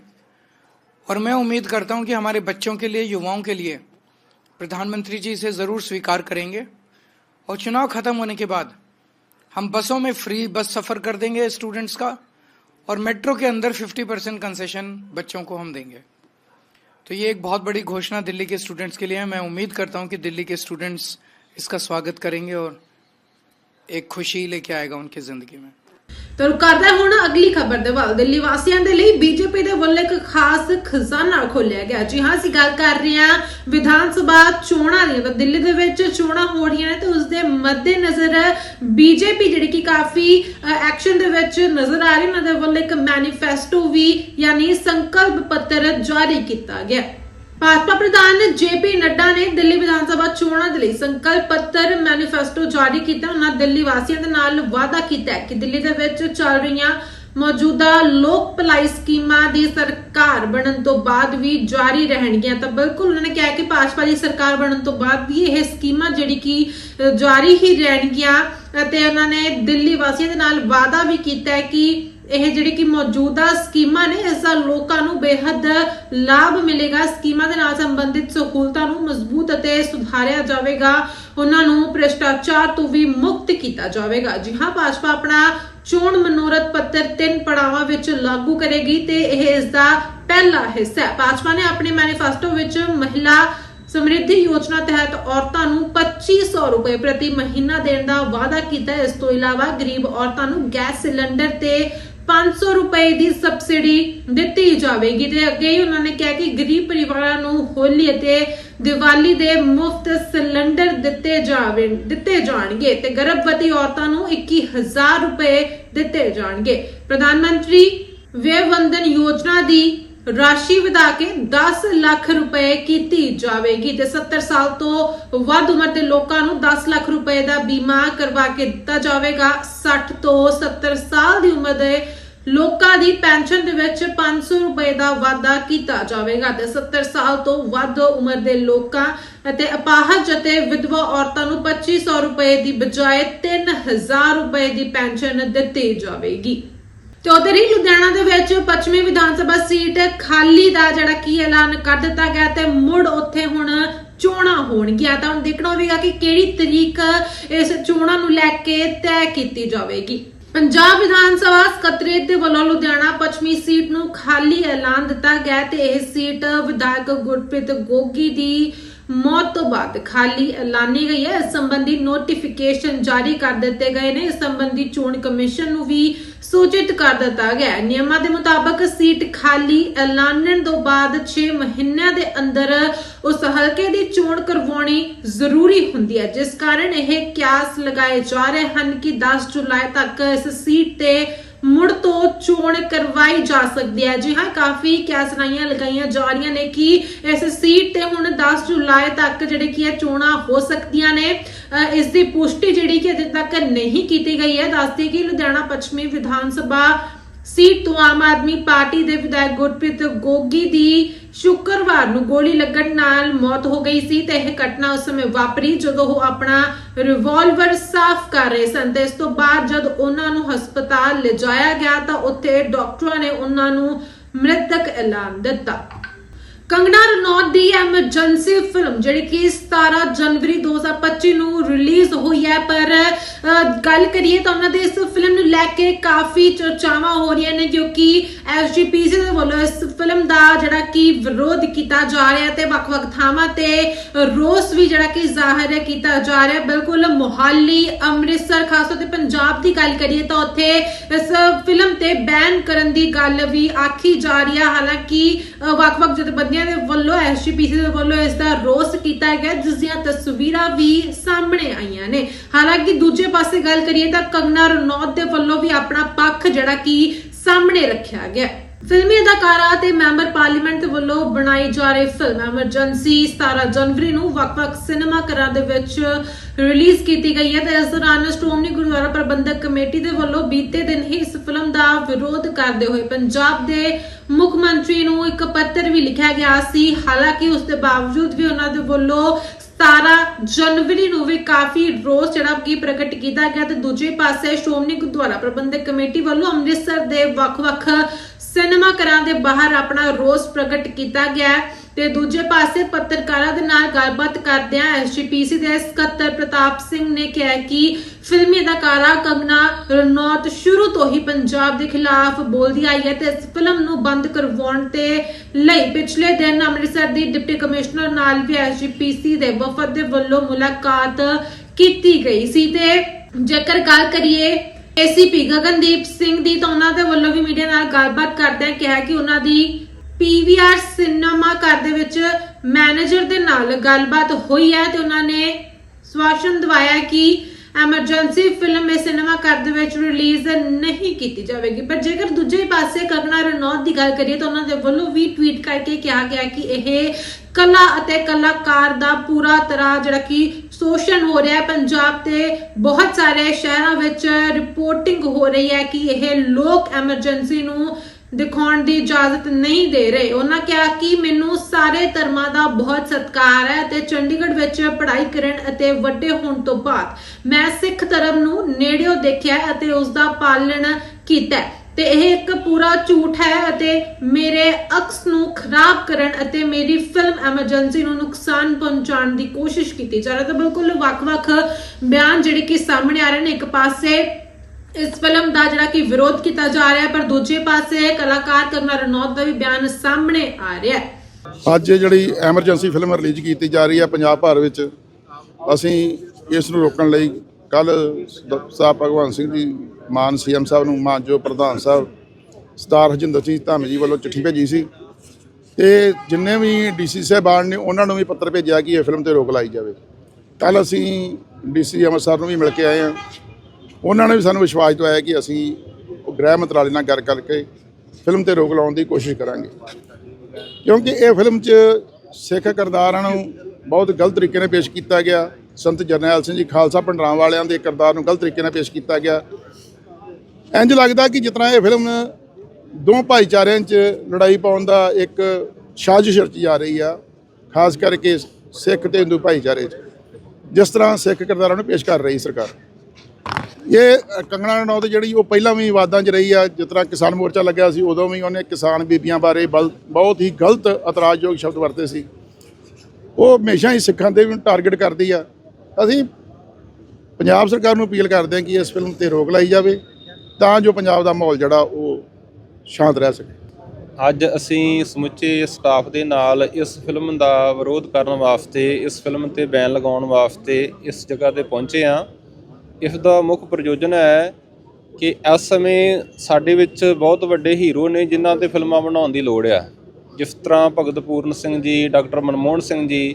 और मैं उम्मीद करता हूँ कि हमारे बच्चों के लिए, युवाओं के लिए प्रधानमंत्री जी इसे ज़रूर स्वीकार करेंगे और चुनाव खत्म होने के बाद हम बसों में फ्री बस सफ़र कर देंगे स्टूडेंट्स का। और मेट्रो के अंदर 50 परसेंट कंसेशन बच्चों को हम देंगे। तो ये एक बहुत बड़ी घोषणा दिल्ली के स्टूडेंट्स के लिए है। मैं उम्मीद करता हूँ कि दिल्ली के स्टूडेंट्स इसका स्वागत करेंगे और एक खुशी लेके आएगा उनकी ज़िंदगी में। ਤੁਹਾਨੂੰ ਕਰਦਾ ਹੁਣ ਅਗਲੀ ਖਬਰ ਦੇ ਵੱਲ। ਦਿੱਲੀ ਵਾਸੀਆਂ ਦੇ ਲਈ ਬੀਜੇਪੀ ਦੇ ਵੱਲੋਂ ਇੱਕ ਖਾਸ ਖਜ਼ਾਨਾ ਖੋਲਿਆ ਗਿਆ। ਜੀ ਹਾਂ, ਅਸੀਂ ਗੱਲ ਕਰ ਰਹੇ ਹਾਂ ਵਿਧਾਨ ਸਭਾ ਚੋਣਾਂ ਦੀ। ਤਾਂ ਦਿੱਲੀ ਦੇ ਵਿੱਚ ਚੋਣਾਂ ਹੋ ਰਹੀਆਂ ਨੇ ਤੇ ਉਸ ਦੇ ਮੱਦੇਨਜ਼ਰ ਬੀਜੇਪੀ ਜਿਹੜੀ ਕਿ ਕਾਫੀ ਐਕਸ਼ਨ ਦੇ ਵਿੱਚ ਨਜ਼ਰ ਆ ਰਹੀ ਉਹਨਾਂ ਦੇ ਵੱਲੋਂ ਇੱਕ ਮੈਨੀਫੈਸਟੋ ਵੀ, ਯਾਨੀ ਸੰਕਲਪ ਪੱਤਰ ਜਾਰੀ ਕੀਤਾ ਗਿਆ। ਭਾਜਪਾ ਪ੍ਰਧਾਨ ਜੇਪੀ ਨੱਡਾ ਨੇ ਦਿੱਲੀ ਵਿਧਾਨ ਸਭਾ ਚੋਣਾਂ ਦੇ ਲਈ ਸੰਕਲਪ ਪੱਤਰ ਮੈਨੀਫੈਸਟੋ ਜਾਰੀ ਕੀਤਾ। ਉਹਨਾਂ ਦਿੱਲੀ ਵਾਸੀਆਂ ਦੇ ਨਾਲ ਵਾਅਦਾ ਕੀਤਾ ਕਿ ਦਿੱਲੀ ਦੇ ਵਿੱਚ ਚੱਲ ਰਹੀਆਂ ਮੌਜੂਦਾ ਲੋਕ ਭਲਾਈ ਸਕੀਮਾਂ ਦੀ ਸਰਕਾਰ ਬਣਨ ਤੋਂ ਬਾਅਦ ਵੀ ਜਾਰੀ ਰਹਿਣਗੀਆਂ। ਤਾਂ ਬਿਲਕੁਲ ਉਹਨਾਂ ਨੇ ਕਿਹਾ ਕਿ ਭਾਜਪਾ ਦੀ ਸਰਕਾਰ ਬਣਨ ਤੋਂ ਬਾਅਦ ਵੀ ਇਹ ਸਕੀਮਾਂ ਜਿਹੜੀ ਕਿ ਜਾਰੀ ਹੀ ਰਹਿਣਗੀਆਂ। ਅਤੇ ਉਹਨਾਂ ਨੇ ਦਿੱਲੀ ਵਾਸੀਆਂ ਦੇ ਨਾਲ ਵਾਅਦਾ ਵੀ ਕੀਤਾ ਹੈ ਕਿ ਇਹ ਜਿਹੜੀ ਕਿ ਮੌਜੂਦਾ ਸਕੀਮਾਂ ਨੇ, ਇਸ ਦਾ ਲੋਕਾਂ ਨੂੰ ਬੇਹੱਦ ਲਾਭ ਮਿਲੇਗਾ। ਸਕੀਮਾਂ ਦੇ ਨਾਲ ਸੰਬੰਧਿਤ ਸਹੂਲਤਾਂ ਨੂੰ ਮਜ਼ਬੂਤ ਅਤੇ ਸੁਧਾਰਿਆ ਜਾਵੇਗਾ। ਉਹਨਾਂ ਨੂੰ ਭ੍ਰਿਸ਼ਟਾਚਾਰ ਤੋਂ ਵੀ ਮੁਕਤ ਕੀਤਾ ਜਾਵੇਗਾ। ਜੀ ਹਾਂ, ਭਾਜਪਾ ਆਪਣਾ ਚੋਣ ਮਨੋਰਥ ਪੱਤਰ ਤਿੰਨ ਪੜਾਵਾਂ ਵਿੱਚ ਲਾਗੂ ਕਰੇਗੀ ਤੇ ਇਹ ਇਸ ਦਾ ਪਹਿਲਾ ਹਿੱਸਾ ਹੈ। ਭਾਜਪਾ ਨੇ ਆਪਣੇ ਮੈਨੀਫੈਸਟੋ ਵਿੱਚ ਮਹਿਲਾ ਸਮਰਿੱਧੀ ਯੋਜਨਾ ਤਹਿਤ ਔਰਤਾਂ ਨੂੰ 2500 ਰੁਪਏ ਪ੍ਰਤੀ ਮਹੀਨਾ ਦੇਣ ਦਾ ਵਾਅਦਾ ਕੀਤਾ ਇਸ ਤੋਂ ਇਲਾਵਾ ਗਰੀਬ ਔਰਤਾਂ ਨੂੰ ਗੈਸ ਸਿਲੰਡਰ ਤੇ 500 ਰੁਪਏ ਦੀ ਸਬਸਿਡੀ ਦਿੱਤੀ ਜਾਵੇਗੀ ਤੇ ਅੱਗੇ ਹੀ ਉਹਨਾਂ ਨੇ ਕਿਹਾ ਕਿ ਗਰੀਬ ਪਰਿਵਾਰਾਂ ਨੂੰ ਹੋਲੀ ਅਤੇ ਦੀਵਾਲੀ ਦੇ ਮੁਫਤ ਸਿਲੰਡਰ ਦਿੱਤੇ ਜਾਵੇ, ਦਿੱਤੇ ਜਾਣਗੇ ਤੇ ਗਰਭਵਤੀ ਔਰਤਾਂ ਨੂੰ 21000 ਰੁਪਏ ਦਿੱਤੇ ਜਾਣਗੇ। ਪ੍ਰਧਾਨ ਮੰਤਰੀ ਵਿਅ ਯੋਜਨਾ ਦੀ ਰਾਸ਼ੀ ਵਧਾ ਕੇ 10 ਲੱਖ ਰੁਪਏ ਕੀਤੀ ਜਾਵੇਗੀ ਤੇ 70 ਸਾਲ ਤੋਂ ਵੱਧ ਉਮਰ ਦੇ ਲੋਕਾਂ ਨੂੰ 10 ਲੱਖ ਰੁਪਏ ਦਾ ਬੀਮਾ ਕਰਵਾ ਕੇ ਦਿੱਤਾ ਜਾਵੇਗਾ। 60 ਤੋਂ 70 ਸਾਲ ਦੀ ਉਮਰ ਦੇ ਲੋਕਾਂ ਦੀ ਪੈਨਸ਼ਨ ਦੇ ਵਿੱਚ 500 ਰੁਪਏ ਦਾ ਵਾਧਾ ਕੀਤਾ ਜਾਵੇਗਾ ਤੇ 70 ਸਾਲ ਤੋਂ ਵੱਧ ਉਮਰ ਦੇ ਲੋਕਾਂ ਅਤੇ ਅਪਾਹਜ ਅਤੇ ਵਿਧਵਾ ਔਰਤਾਂ ਨੂੰ 2500 ਰੁਪਏ ਦੀ ਬਜਾਏ 3000 ਰੁਪਏ ਦੀ ਪੈਨਸ਼ਨ ਦਿੱਤੀ ਜਾਵੇਗੀ। ਤੇ ਉਧਰ ਹੀ ਲੁਧਿਆਣਾ ਦੇ ਵਿੱਚ ਪੱਛਮੀ ਵਿਧਾਨ ਸਭਾ ਸੀਟ ਖਾਲੀ ਦਾ ਜਿਹੜਾ ਕੀ ਐਲਾਨ ਕਰ ਦਿੱਤਾ ਗਿਆ ਤੇ ਮੁੜ ਉੱਥੇ ਹੁਣ ਚੋਣਾਂ ਹੋਣਗੀਆਂ। ਤਾਂ ਹੁਣ ਦੇਖਣਾ ਹੋਵੇਗਾ ਕਿ ਕਿਹੜੀ ਤਰੀਕ ਇਸ ਚੋਣਾਂ ਨੂੰ ਲੈ ਕੇ ਤੈਅ ਕੀਤੀ ਜਾਵੇਗੀ। ਪੰਜਾਬ ਵਿਧਾਨ ਸਭਾ ਸਕੱਤਰੇਤ ਦੇ ਵੱਲੋਂ ਲੁਧਿਆਣਾ ਪੱਛਮੀ ਸੀਟ ਨੂੰ ਖਾਲੀ ਐਲਾਨ ਦਿੱਤਾ ਗਿਆ ਤੇ ਇਹ ਸੀਟ ਵਿਧਾਇਕ ਗੁਰਪ੍ਰੀਤ ਗੋਗੀ ਦੀ ਮੌਤ ਤੋਂ ਬਾਅਦ ਖਾਲੀ ਐਲਾਨੀ ਗਈ ਹੈ। ਇਸ ਸੰਬੰਧੀ ਨੋਟੀਫਿਕੇਸ਼ਨ ਜਾਰੀ ਕਰ ਦਿੱਤੇ ਗਏ ਨੇ। ਇਸ ਸੰਬੰਧੀ ਚੋਣ ਕਮਿਸ਼ਨ ਨੂੰ ਵੀ ਸੂਚਿਤ ਕਰ ਦਿੱਤਾ ਗਿਆ ਹੈ। ਨਿਯਮਾਂ ਦੇ ਮੁਤਾਬਕ ਸੀਟ ਖਾਲੀ ਐਲਾਨਣ ਤੋਂ ਬਾਅਦ 6 ਮਹੀਨਿਆਂ ਦੇ ਅੰਦਰ ਉਸ ਹਲਕੇ ਦੀ ਚੋਣ ਕਰਵਾਉਣੀ ਜ਼ਰੂਰੀ ਹੁੰਦੀ ਹੈ। ਜਿਸ ਕਾਰਨ ਇਹ ਕਿਆਸ ਲਗਾਏ ਜਾ ਰਹੇ ਹਨ ਕਿ 10 ਜੁਲਾਈ ਤੱਕ ਇਸ ਸੀਟ ਤੇ ਮੁੜ ਤੋਂ ਚੋਣ ਕਰਵਾਈ ਜਾ ਸਕਦੀ ਹੈ। ਜੀ ਹਾਂ, ਕਾਫੀ ਕਿਆਸਨਾਈਆਂ ਲਗਾਈਆਂ ਜਾ ਰਹੀਆਂ ਨੇ ਕਿ ਇਸ ਸੀਟ ਤੇ ਹੁਣ 10 ਜੁਲਾਈ ਤੱਕ ਜਿਹੜੇ ਕੀ ਹੈ, ਚੋਣਾਂ ਹੋ ਸਕਦੀਆਂ ਨੇ। ਇਸ ਦੀ ਪੁਸ਼ਟੀ ਜਿਹੜੀ ਕਿ ਅਜੇ ਤੱਕ ਨਹੀਂ ਕੀਤੀ ਗਈ ਹੈ। ਦੱਸਦੀ ਕਿ ਲੁਧਿਆਣਾ ਪੱਛਮੀ ਵਿਧਾਨ ਸਭਾ ਸੀਟ ਤੋਂ ਆਮ ਆਦਮੀ ਪਾਰਟੀ ਦੇ ਵਿਧਾਇਕ ਗੁਰਪ੍ਰੀਤ ਗੋਗੀ ਦੀ ਸ਼ੁੱਕਰਵਾਰ ਨੂੰ ਗੋਲੀ ਲੱਗਣ ਨਾਲ ਮੌਤ ਹੋ ਗਈ ਸੀ ਤੇ ਇਹ ਘਟਨਾ ਉਸ ਸਮੇਂ ਵਾਪਰੀ ਜਦੋਂ ਉਹ ਆਪਣਾ ਰਿਵਾਲਵਰ ਸਾਫ਼ ਕਰ ਰਹੇ ਸਨ ਤੇ ਇਸ ਤੋਂ ਬਾਅਦ ਜਦ ਉਹਨਾਂ ਨੂੰ ਹਸਪਤਾਲ ਲਿਜਾਇਆ ਗਿਆ ਤਾਂ ਉੱਥੇ ਡਾਕਟਰਾਂ ਨੇ ਉਹਨਾਂ ਨੂੰ ਮ੍ਰਿਤਕ ਐਲਾਨ ਦਿੱਤਾ। ਕੰਗਣਾ ਰਣੌਤ ਦੀ ਐਮਰਜੈਂਸੀ ਫਿਲਮ, ਜਿਹੜੀ ਕਿ 17 ਜਨਵਰੀ 2025 ਨੂੰ ਰਿਲੀਜ਼ ਹੋਈ ਹੈ, ਪਰ ਗੱਲ ਕਰੀਏ ਤਾਂ ਉਹਨਾਂ ਦੇ ਇਸ ਫਿਲਮ ਨੂੰ ਲੈ ਕੇ ਕਾਫੀ ਚਰਚਾਵਾਂ ਹੋ ਰਹੀਆਂ ਨੇ, ਕਿਉਂਕਿ ਐਸਜੀਪੀਸੀ ਦੇ ਵੱਲੋਂ ਇਸ ਫਿਲਮ ਦਾ ਜਿਹੜਾ ਕਿ ਵਿਰੋਧ ਕੀਤਾ ਜਾ ਰਿਹਾ ਤੇ ਵੱਖ-ਵੱਖ ਥਾਵਾਂ ਤੇ ਰੋਸ ਵੀ ਜਿਹੜਾ ਕਿ ਜ਼ਾਹਿਰ ਕੀਤਾ ਜਾ ਰਿਹਾ। ਬਿਲਕੁਲ ਮੁਹਾਲੀ, ਅੰਮ੍ਰਿਤਸਰ, ਖਾਸ ਤੌਰ ਤੇ ਪੰਜਾਬ ਦੀ ਗੱਲ ਕਰੀਏ ਤਾਂ ਉੱਥੇ ਇਸ ਫਿਲਮ ਤੇ ਬੈਨ ਕਰਨ ਦੀ ਗੱਲ ਵੀ ਆਖੀ ਜਾ ਰਹੀ ਹੈ। ਹਾਲਾਂਕਿ ਵੱਖ-ਵੱਖ ਜਥੇਬੰਦੀਆਂ ਦੇ ਵੱਲੋਂ, ਐਸਜੀਪੀਸੀ ਦੇ ਵੱਲੋਂ ਇਸ ਦਾ ਰੋਸ ਕੀਤਾ ਗਿਆ, ਜਿਸ ਦੀਆਂ ਤਸਵੀਰਾਂ ਵੀ ਸਾਹਮਣੇ ਆਈਆਂ ਨੇ। ਹਾਲਾਂਕਿ ਦੂਜੇ ਪਾਸੇ ਗੱਲ ਕਰੀਏ ਤਾਂ ਕੰਗਨਾ ਰਣੌਤ ਦੇ ਵੱਲੋਂ ਵੀ ਆਪਣਾ ਪੱਖ ਜਿਹੜਾ ਕਿ ਸਾਹਮਣੇ ਰੱਖਿਆ ਗਿਆ। ਫਿਲਮੀ ਅਦਾਕਾਰਾ ਤੇ ਮੈਂਬਰ ਪਾਰਲੀਮੈਂਟ ਦੇ ਵੱਲੋਂ ਬਣਾਈ ਜਾ ਰਹੀ ਫਿਲਮ ਐਮਰਜੈਂਸੀ 17 ਜਨਵਰੀ ਨੂੰ ਵੱਖ-ਵੱਖ ਸਿਨੇਮਾ ਘਰਾਂ ਦੇ ਵਿੱਚ ਰਿਲੀਜ਼ ਕੀਤੀ ਗਈ ਹੈ ਤੇ ਇਸ ਦੌਰਾਨ ਸ਼੍ਰੋਮਣੀ ਗੁਰਦੁਆਰਾ ਪ੍ਰਬੰਧਕ ਕਮੇਟੀ ਦੇ ਵੱਲੋਂ ਬੀਤੇ ਦਿਨ ਹੀ ਇਸ ਫਿਲਮ ਦਾ ਵਿਰੋਧ ਕਰਦੇ ਹੋਏ ਪੰਜਾਬ ਦੇ ਮੁੱਖ ਮੰਤਰੀ ਨੂੰ ਇੱਕ ਪੱਤਰ ਵੀ ਲਿਖਿਆ ਗਿਆ ਸੀ। ਹਾਲਾਂਕਿ ਉਸ ਦੇ ਬਾਵਜੂਦ ਵੀ ਉਹਨਾਂ ਦੇ ਵੱਲੋਂ 17 ਜਨਵਰੀ ਨੂੰ ਵੀ ਕਾਫੀ ਰੋਸ ਜਿਹੜਾ ਕਿ ਪ੍ਰਗਟ ਕੀਤਾ ਗਿਆ ਤੇ ਦੂਜੇ ਪਾਸੇ ਸ਼੍ਰੋਮਣੀ ਗੁਰਦੁਆਰਾ ਪ੍ਰਬੰਧਕ ਕਮੇਟੀ ਵੱਲੋਂ ਅੰਮ੍ਰਿਤਸਰ ਦੇ ਵੱਖ-ਵੱਖ ਸਿਨੇਮਾ ਘਰਾਂ ਦੇ ਬਾਹਰ ਆਪਣਾ ਰੋਸ ਪ੍ਰਗਟ ਕੀਤਾ ਗਿਆ। ਤੇ ਦੂਜੇ ਪਾਸੇ ਪੱਤਰਕਾਰਾਂ ਦੇ ਨਾਲ ਗੱਲਬਾਤ ਕਰਦਿਆਂ ਐਸਜੀਪੀਸੀ ਦੇ ਸਕੱਤਰ ਪ੍ਰਤਾਪ ਸਿੰਘ ਨੇ ਕਿਹਾ ਕਿ ਫਿਲਮੀ ਅਦਾਕਾਰਾ ਕੰਗਨਾ ਰਣੌਤ ਸ਼ੁਰੂ ਤੋਂ ਹੀ ਪੰਜਾਬ ਦੇ ਖਿਲਾਫ ਬੋਲਦੀ ਆਈ ਹੈ ਤੇ ਇਸ ਫਿਲਮ ਨੂੰ ਬੰਦ ਕਰਵਾਉਣ ਤੇ ਲਈ ਪਿਛਲੇ ਦਿਨ ਅੰਮ੍ਰਿਤਸਰ ਦੀ ਡਿਪਟੀ ਕਮਿਸ਼ਨਰ ਨਾਲ ਵੀ ਐਸਜੀਪੀਸੀ ਦੇ ਵਫਦ ਦੇ ਵੱਲੋਂ ਮੁਲਾਕਾਤ ਕੀਤੀ ਗਈ ਸੀ ਤੇ ਜੇਕਰ ਗੱਲ ਕਰੀਏ ਏਸੀਪੀ ਗਗਨਦੀਪ ਸਿੰਘ ਦੀ ਤਾਂ ਉਹਨਾਂ ਦੇ ਵੱਲੋਂ ਵੀ ਮੀਡੀਆ ਨਾਲ ਗੱਲਬਾਤ ਕਰਦਿਆਂ ਕਿਹਾ ਕਿ ਉਹਨਾਂ ਦੀ ਪੀਵੀਆਰ ਸਿਨੇਮਾ ਘਰ ਦੇ ਵਿੱਚ ਮੈਨੇਜਰ ਦੇ ਨਾਲ ਗੱਲਬਾਤ ਹੋਈ ਹੈ ਤੇ ਉਹਨਾਂ ਨੇ ਸਵਾਸ਼ਨ ਦਵਾਇਆ ਕਿ ਐਮਰਜੈਂਸੀ ਫਿਲਮ ਇਸ ਸਿਨੇਮਾ ਘਰ ਦੇ ਵਿੱਚ ਰਿਲੀਜ਼ ਨਹੀਂ ਕੀਤੀ ਜਾਵੇਗੀ। ਪਰ ਜੇਕਰ ਦੂਜੇ ਪਾਸੇ ਕੰਗਨਾ ਰਣੌਤ ਦੀ ਗੱਲ ਕਰੀਏ ਤਾਂ ਉਹਨਾਂ ਦੇ ਵੱਲੋਂ ਵੀ ਟਵੀਟ ਕਰਕੇ ਕਿਹਾ ਗਿਆ ਕਿ ਇਹ ਕਲਾ ਅਤੇ ਕਲਾਕਾਰ ਦਾ ਪੂਰਾ ਤਰ੍ਹਾਂ ਜਿਹੜਾ ਕਿ ਸ਼ੋਸ਼ਣ ਹੋ ਰਿਹਾ ਹੈ। ਪੰਜਾਬ ਤੇ ਬਹੁਤ ਸਾਰੇ ਸ਼ਹਿਰਾਂ ਵਿੱਚ ਰਿਪੋਰਟਿੰਗ ਹੋ ਰਹੀ ਹੈ ਕਿ ਇਹ ਲੋਕ ਐਮਰਜੈਂਸੀ ਨੂੰ ਦਿਖਾਉਣ ਦੀ ਇਜਾਜ਼ਤ ਨਹੀਂ ਦੇ ਰਹੇ। ਉਹਨਾਂ ਕਿਹਾ ਕਿ ਮੈਨੂੰ ਸਾਰੇ ਧਰਮਾਂ ਦਾ ਬਹੁਤ ਸਤਿਕਾਰ ਹੈ ਤੇ ਚੰਡੀਗੜ੍ਹ ਵਿੱਚ ਪੜ੍ਹਾਈ ਕਰਨ ਅਤੇ ਵੱਡੇ ਹੋਣ ਤੋਂ ਬਾਅਦ ਮੈਂ ਸਿੱਖ ਧਰਮ ਨੂੰ ਨੇੜਿਓਂ ਦੇਖਿਆ ਅਤੇ ਉਸ ਦਾ ਪਾਲਣ ਕੀਤਾ ਤੇ ਇਹ ਇੱਕ ਪੂਰਾ ਝੂਠ ਹੈ ਅਤੇ ਮੇਰੇ ਅਕਸ ਨੂੰ ਖਰਾਬ ਕਰਨ ਅਤੇ ਮੇਰੀ ਫਿਲਮ ਐਮਰਜੈਂਸੀ ਨੂੰ ਨੁਕਸਾਨ ਪਹੁੰਚਾਉਣ ਦੀ ਕੋਸ਼ਿਸ਼ ਕੀਤੀ ਜਾ ਰਹੀ ਹੈ। ਤਾਂ ਬਿਲਕੁਲ ਵੱਖ-ਵੱਖ ਬਿਆਨ ਜਿਹੜੇ ਕਿ ਸਾਹਮਣੇ ਆ ਰਹੇ ਨੇ, ਇੱਕ ਪਾਸੇ ਇਸ ਫਿਲਮ ਦਾ ਜਿਹੜਾ ਕਿ ਵਿਰੋਧ ਕੀਤਾ ਜਾ ਰਿਹਾ ਪਰ ਦੂਜੇ ਪਾਸੇ ਕਲਾਕਾਰ ਕਰਨਾ ਰਣੌਤ ਦਾ ਵੀ ਬਿਆਨ ਸਾਹਮਣੇ ਆ ਰਿਹਾ ਹੈ। ਅੱਜ ਜਿਹੜੀ ਐਮਰਜੈਂਸੀ ਫਿਲਮ ਰਿਲੀਜ਼ ਕੀਤੀ ਜਾ ਰਹੀ ਹੈ ਪੰਜਾਬ ਭਰ ਵਿੱਚ, ਅਸੀਂ ਇਸ ਨੂੰ ਰੋਕਣ ਲਈ ਕੱਲ ਸਾਹਿਬ ਭਗਵਾਨ ਸਿੰਘ ਜੀ, ਮਾਨ ਸੀਐਮ ਸਾਹਿਬ ਨੂੰ ਮਾਨਜੋ ਪ੍ਰਧਾਨ ਸਾਹਿਬ ਸਤਾਰ ਹਜਿੰਦਰ ਸਿੰਘ ਧਾਮੀ ਜੀ ਵੱਲੋਂ ਚਿੱਠੀ ਭੇਜੀ ਸੀ। ਤੇ ਜਿੰਨੇ ਵੀ ਡੀਸੀ ਸਾਹਿਬਾਨ ਨੇ, ਉਹਨਾਂ ਨੂੰ ਵੀ ਪੱਤਰ ਭੇਜਿਆ ਕਿ ਇਹ ਫਿਲਮ ਤੇ ਰੋਕ ਲਾਈ ਜਾਵੇ। ਕੱਲ ਅਸੀਂ ਡੀਸੀ ਅੰਮ੍ਰਿਤਸਰ ਨੂੰ ਵੀ ਮਿਲ ਕੇ ਆਏ ਹਾਂ। ਉਹਨਾਂ ਨੇ ਵੀ ਸਾਨੂੰ ਵਿਸ਼ਵਾਸ ਦਿਵਾਇਆ ਕਿ ਅਸੀਂ ਉਹ ਗ੍ਰਹਿ ਮੰਤਰਾਲੇ ਨਾਲ ਗੱਲ ਕਰਕੇ ਫਿਲਮ ਤੇ ਰੋਕ ਲਾਉਣ ਦੀ ਕੋਸ਼ਿਸ਼ ਕਰਾਂਗੇ। ਕਿਉਂਕਿ ਇਹ ਫਿਲਮ 'ਚ ਸਿੱਖ ਕਿਰਦਾਰਾਂ ਨੂੰ ਬਹੁਤ ਗਲਤ ਤਰੀਕੇ ਨਾਲ ਪੇਸ਼ ਕੀਤਾ ਗਿਆ। ਸੰਤ ਜਰਨੈਲ ਸਿੰਘ ਜੀ ਖਾਲਸਾ ਭੰਡਰਾਂ ਵਾਲਿਆਂ ਦੇ ਕਿਰਦਾਰ ਨੂੰ ਗਲਤ ਤਰੀਕੇ ਨਾਲ ਪੇਸ਼ ਕੀਤਾ ਗਿਆ। ਇੰਜ ਲੱਗਦਾ ਕਿ ਜਿਤਨਾ ਇਹ ਫਿਲਮ ਦੋ ਭਾਈਚਾਰਿਆਂ 'ਚ ਲੜਾਈ ਪਾਉਣ ਦਾ ਇੱਕ ਸਾਜ਼ਿਸ਼ ਰਚੀ ਜਾ ਰਹੀ ਆ, ਖਾਸ ਕਰਕੇ ਸਿੱਖ ਤੇ ਹਿੰਦੂ ਭਾਈਚਾਰੇ 'ਚ, ਜਿਸ ਤਰ੍ਹਾਂ ਸਿੱਖ ਕਿਰਦਾਰਾਂ ਨੂੰ ਪੇਸ਼ ਕਰ ਰਹੀ ਸਰਕਾਰ। ਇਹ ਕੰਗਣਾ ਰਣੌਤ ਜਿਹੜੀ ਉਹ ਪਹਿਲਾਂ ਵੀ ਵਾਦਾਂ 'ਚ ਰਹੀ ਆ, ਜਿਸ ਤਰ੍ਹਾਂ ਕਿਸਾਨ ਮੋਰਚਾ ਲੱਗਿਆ ਸੀ, ਉਦੋਂ ਵੀ ਉਹਨੇ ਕਿਸਾਨ ਬੀਬੀਆਂ ਬਾਰੇ ਬਲ- ਬਹੁਤ ਹੀ ਗਲਤ ਇਤਰਾਜ਼ਯੋਗ ਸ਼ਬਦ ਵਰਤੇ ਸੀ। ਉਹ ਹਮੇਸ਼ਾ ਹੀ ਸਿੱਖਾਂ ਤੇ ਵੀ ਟਾਰਗੇਟ ਕਰਦੀ ਆ। ਅਸੀਂ ਪੰਜਾਬ ਸਰਕਾਰ ਨੂੰ ਅਪੀਲ ਕਰਦੇ ਹਾਂ ਕਿ ਇਸ ਫਿਲਮ ਤੇ ਰੋਕ ਲਾਈ ਜਾਵੇ, ਤਾਂ ਜੋ ਪੰਜਾਬ ਦਾ ਮਾਹੌਲ ਜਿਹੜਾ ਉਹ ਸ਼ਾਂਤ ਰਹਿ ਸਕੇ। ਅੱਜ ਅਸੀਂ ਸਮੁੱਚੇ ਸਟਾਫ ਦੇ ਨਾਲ ਇਸ ਫਿਲਮ ਦਾ ਵਿਰੋਧ ਕਰਨ ਵਾਸਤੇ, ਇਸ ਫਿਲਮ ਤੇ ਬੈਨ ਲਗਾਉਣ ਵਾਸਤੇ ਇਸ ਜਗ੍ਹਾ ਤੇ ਪਹੁੰਚੇ ਹਾਂ। ਇਸ ਦਾ ਮੁੱਖ ਪ੍ਰਯੋਜਨ ਹੈ ਕਿ ਇਸ ਸਮੇਂ ਸਾਡੇ ਵਿੱਚ ਬਹੁਤ ਵੱਡੇ ਹੀਰੋ ਨੇ ਜਿਨ੍ਹਾਂ ਤੇ ਫਿਲਮਾਂ ਬਣਾਉਣ ਦੀ ਲੋੜ ਆ। ਜਿਸ ਤਰ੍ਹਾਂ ਭਗਤ ਪੂਰਨ ਸਿੰਘ ਜੀ, ਡਾਕਟਰ ਮਨਮੋਹਨ ਸਿੰਘ ਜੀ,